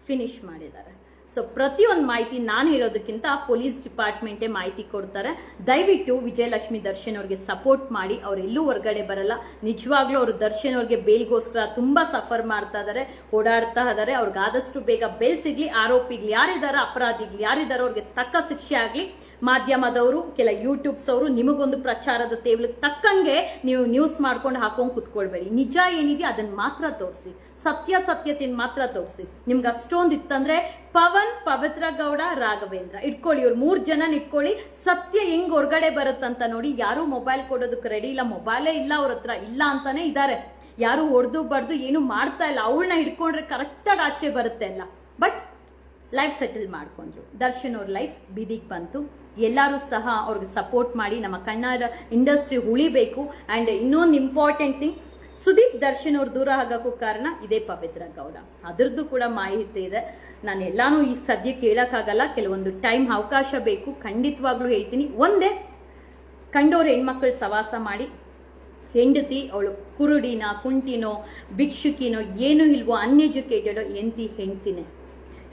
ಫಿನಿಶ್ ಮಾಡಿದ್ದಾರೆ. ಸೊ ಪ್ರತಿಯೊಂದು ಮಾಹಿತಿ ನಾನು ಹೇಳೋದಕ್ಕಿಂತ ಪೊಲೀಸ್ ಡಿಪಾರ್ಟ್ಮೆಂಟೇ ಮಾಹಿತಿ ಕೊಡ್ತಾರೆ. ದಯವಿಟ್ಟು ವಿಜಯಲಕ್ಷ್ಮಿ ದರ್ಶನ್ ಅವ್ರಿಗೆ ಸಪೋರ್ಟ್ ಮಾಡಿ. ಅವರೆಲ್ಲೂ ಹೊರಗಡೆ ಬರಲ್ಲ. ನಿಜವಾಗ್ಲೂ ಅವರು ದರ್ಶನ್ ಅವ್ರಿಗೆ ಬೇಲ್ಗೋಸ್ಕರ ತುಂಬ ಸಫರ್ ಮಾಡ್ತಾ ಇದ್ದಾರೆ ಓಡಾಡ್ತಾ ಇದ್ದಾರೆ ಅವ್ರಿಗೆ ಆದಷ್ಟು ಬೇಗ ಬೇಲ್ ಸಿಗ್ಲಿ ಆರೋಪಿಗಳು ಯಾರಿದಾರ, ಅಪರಾಧಿಗ್ಲಿ ಯಾರಿದಾರೋ ಅವ್ರಿಗೆ ತಕ್ಕ ಶಿಕ್ಷೆ ಆಗ್ಲಿ ಮಾಧ್ಯಮದವರು, ಕೆಲ ಯೂಟ್ಯೂಬ್ಸ್ ಅವರು ನಿಮಗೊಂದು ಪ್ರಚಾರದ ತೇವಲಿಗೆ ತಕ್ಕಂಗೆ ನೀವು ನ್ಯೂಸ್ ಮಾಡ್ಕೊಂಡು ಹಾಕೊಂಡು ಕುತ್ಕೊಳ್ಬೇಡಿ. ನಿಜ ಏನಿದೆ ಅದನ್ನ ಮಾತ್ರ ತೋರಿಸಿ. ಸತ್ಯ ಸತ್ಯತೆಯನ್ನು ಮಾತ್ರ ತೋರಿಸಿ. ನಿಮ್ಗೆ ಅಷ್ಟೊಂದು ಇತ್ತಂದ್ರೆ ಪವನ್, ಪವಿತ್ರ ಗೌಡ, ರಾಘವೇಂದ್ರ. ಇಟ್ಕೊಳ್ಳಿ, ಇವ್ರು ಮೂರ್ ಜನ ಇಟ್ಕೊಳ್ಳಿ. ಸತ್ಯ ಹೆಂಗ್ ಹೊರಗಡೆ ಬರುತ್ತಂತ ನೋಡಿ, ಯಾರು ಮೊಬೈಲ್ ಕೊಡೋದಕ್ಕೆ ರೆಡಿ ಇಲ್ಲ, ಮೊಬೈಲೇ ಇಲ್ಲ, ಅವ್ರ ಹತ್ರ ಇಲ್ಲ ಅಂತಾನೆ ಇದ್ದಾರೆ ಯಾರು ಹೊಡೆದು ಬಡ್ದು ಏನು ಮಾಡ್ತಾ ಇಲ್ಲ. ಅವಳನ್ನ ಹಿಡ್ಕೊಂಡ್ರೆ ಕರೆಕ್ಟಾಗಿ ಆಚೆ ಬರುತ್ತೆ ಅಲ್ಲ. ಬಟ್, ಲೈಫ್ ಸೆಟಲ್ ಮಾಡ್ಕೊಂಡ್ರು. ದರ್ಶನ್ ಅವ್ರ ಲೈಫ್ ಬೀದಿಗೆ ಬಂತು. ಎಲ್ಲರೂ ಸಹ ಅವ್ರಿಗೆ ಸಪೋರ್ಟ್ ಮಾಡಿ ನಮ್ಮ ಕನ್ನಡ ಇಂಡಸ್ಟ್ರಿ ಉಳಿಬೇಕು. ಆ್ಯಂಡ್ ಇನ್ನೊಂದು ಇಂಪಾರ್ಟೆಂಟ್ ಥಿಂಗ್ ಸುದೀಪ್ ದರ್ಶನ್ ಅವ್ರು ದೂರ ಆಗೋಕ್ಕೂ ಕಾರಣ ಇದೇ ಪವಿತ್ರ ಗೌಡ. ಅದರದ್ದು ಕೂಡ ಮಾಹಿತಿ ಇದೆ. ನಾನು ಎಲ್ಲಾನು ಈ ಸದ್ಯ ಕೇಳೋಕ್ಕಾಗಲ್ಲ. ಕೆಲವೊಂದು ಟೈಮ್ ಅವಕಾಶ ಬೇಕು. ಖಂಡಿತವಾಗ್ಲೂ ಹೇಳ್ತೀನಿ. ಒಂದೇ ಕಂಡವ್ರು ಹೆಣ್ಮಕ್ಳು ಸವಾಸ ಮಾಡಿ. ಹೆಂಡತಿ ಅವಳು ಕುರುಡಿನ, ಕುಂಟಿನೋ, ಭಿಕ್ಷುಕಿನೋ, ಏನು ಇಲ್ವೋ ಅನ್ಎಜುಕೇಟೆಡೋ ಎಂತಿ ಹೆಂಡ್ತಿನೇ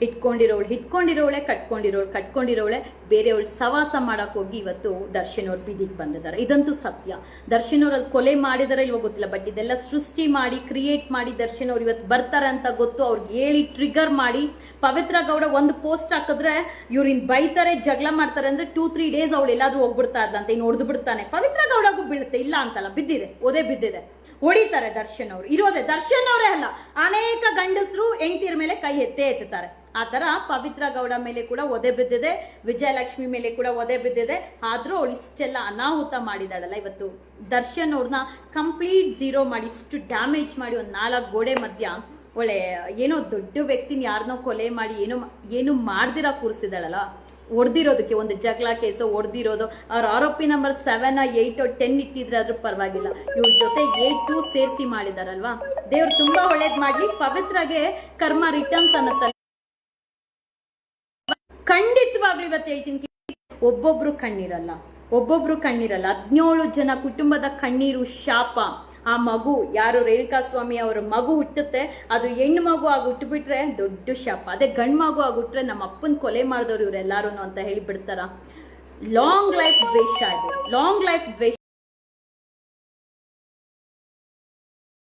ಇಟ್ಕೊಂಡಿರೋಳು ಇಟ್ಕೊಂಡಿರೋಳೆ ಕಟ್ಕೊಂಡಿರೋಳು, ಕಟ್ಕೊಂಡಿರೋಳೆ. ಬೇರೆಯವಳು ಸವಾಸ ಮಾಡಕ್ ಹೋಗಿ ಇವತ್ತು ದರ್ಶನ್ ಅವ್ರು ಬೀದಿಗೆ ಬಂದಿದ್ದಾರೆ. ಇದಂತೂ ಸತ್ಯ. ದರ್ಶನ್ ಅವ್ರು ಅದು ಕೊಲೆ ಮಾಡಿದಾರೆ ಇಲ್ವೋ ಗೊತ್ತಿಲ್ಲ, ಬಟ್ ಇದೆಲ್ಲ ಸೃಷ್ಟಿ ಮಾಡಿ, ಕ್ರಿಯೇಟ್ ಮಾಡಿ ದರ್ಶನ್ ಅವ್ರು ಇವತ್ತು ಬರ್ತಾರೆ ಅಂತ ಗೊತ್ತು. ಅವ್ರಿಗೆ ಹೇಳಿ ಟ್ರಿಗರ್ ಮಾಡಿ, ಪವಿತ್ರ ಗೌಡ ಒಂದು ಪೋಸ್ಟ್ ಹಾಕಿದ್ರೆ ಇವ್ರಿನ್ ಬೈತಾರೆ, ಜಗಳ ಮಾಡ್ತಾರೆ ಅಂದ್ರೆ ಟೂ, ತ್ರೀ ಡೇಸ್ ಅವಳು ಎಲ್ಲಾದ್ರೂ ಹೋಗ್ಬಿಡ್ತಾ ಅಂತ ಇನ್ನು ಹೊಡೆದು ಬಿಡ್ತಾನೆ. ಪವಿತ್ರ ಗೌಡಗೂ ಬೀಳುತ್ತೆ, ಇಲ್ಲ ಅಂತಲ್ಲ, ಬಿದ್ದಿದೆ ಓದೇ ಬಿದ್ದಿದೆ. ಹೊಡಿತಾರೆ ದರ್ಶನ್ ಅವರು ಇರೋದೇ ದರ್ಶನ್ ಅವರೇ ಅಲ್ಲ, ಅನೇಕ ಗಂಡಸರು ಹೆಂಡತಿಯರ ಮೇಲೆ ಕೈ ಎತ್ತೇ ಎತ್ತುತ್ತಾರೆ ಆ ತರ ಪವಿತ್ರ ಗೌಡ ಮೇಲೆ ಕೂಡ ಒದೆ ಬಿದ್ದಿದೆ, ವಿಜಯಲಕ್ಷ್ಮಿ ಮೇಲೆ ಕೂಡ ಒದೆ ಬಿದ್ದಿದೆ. ಆದ್ರೂ ಅವಳು ಇಷ್ಟೆಲ್ಲ ಅನಾಹುತ ಮಾಡಿದಾಳಲ್ಲ, ಇವತ್ತು ದರ್ಶನ್ ಅವ್ರನ್ನ ಕಂಪ್ಲೀಟ್ ಝೀರೋ ಮಾಡಿ, ಇಷ್ಟು ಡ್ಯಾಮೇಜ್ ಮಾಡಿ ಒಂದು ನಾಲ್ಕು ಗೋಡೆ ಮಧ್ಯ ಒಳ್ಳೆ ಏನೋ ದೊಡ್ಡ ವ್ಯಕ್ತಿನ ಯಾರನ್ನೋ ಕೊಲೆ ಮಾಡಿ, ಏನೋ ಏನು ಮಾಡ್ದಿರ ಕೂರಿಸಿದಾಳಲ್ಲ. ಒಡ್ದಿರೋದಕ್ಕೆ, ಒಂದು ಜಗಳ ಕೇಸು ಒಡ್ದಿರೋದು, ಅವ್ರ ಆರೋಪಿ ನಂಬರ್ ಸೆವೆನ್ ಏಯ್ಟ್ ಟೆನ್ ಇಟ್ಟಿದ್ರೆ ಆದ್ರೂ ಪರವಾಗಿಲ್ಲ. ಇವ್ರ ಜೊತೆ ಏಟ್ ಟು ಸೇರಿಸಿ ಮಾಡಿದಾರಲ್ವಾ. ದೇವ್ರು ತುಂಬಾ ಒಳ್ಳೇದ್ ಮಾಡಿ ಪವಿತ್ರಗೆ ಕರ್ಮ ರಿಟರ್ನ್ಸ್ ಅನ್ನತ್ತಲ್ಲ. ಖಂಡಿತವಾಗ್ಲೂ ಇವತ್ತು ಹೇಳ್ತೀನಿ ಒಬ್ಬೊಬ್ರು ಕಣ್ಣೀರಲ್ಲ ಒಬ್ಬೊಬ್ರು ಕಣ್ಣೀರಲ್ಲ. ಹದಿನೇಳು ಜನ ಕುಟುಂಬದ ಕಣ್ಣೀರು ಶಾಪ. ಆ ಮಗು, ಯಾರು ರೇಣುಕಾ ಸ್ವಾಮಿ ಅವರ ಮಗು ಹುಟ್ಟುತ್ತೆ, ಅದು ಹೆಣ್ಣು ಮಗು ಆಗಿ ಹುಟ್ಟುಬಿಟ್ರೆ ದೊಡ್ಡ ಶಾಪ. ಅದೇ ಗಂಡು ಮಗು ಆಗಿ ಹುಟ್ಟರೆ ನಮ್ಮ ಅಪ್ಪನ ಕೊಲೆ ಮಾಡಿದವ್ರು ಇವರೆಲ್ಲಾರು ಅಂತ ಹೇಳಿಬಿಡ್ತಾರ? ಲಾಂಗ್ ಲೈಫ್ ದ್ವೇಷ ಇದು. ಲಾಂಗ್ ಲೈಫ್ ದ್ವೇಷ.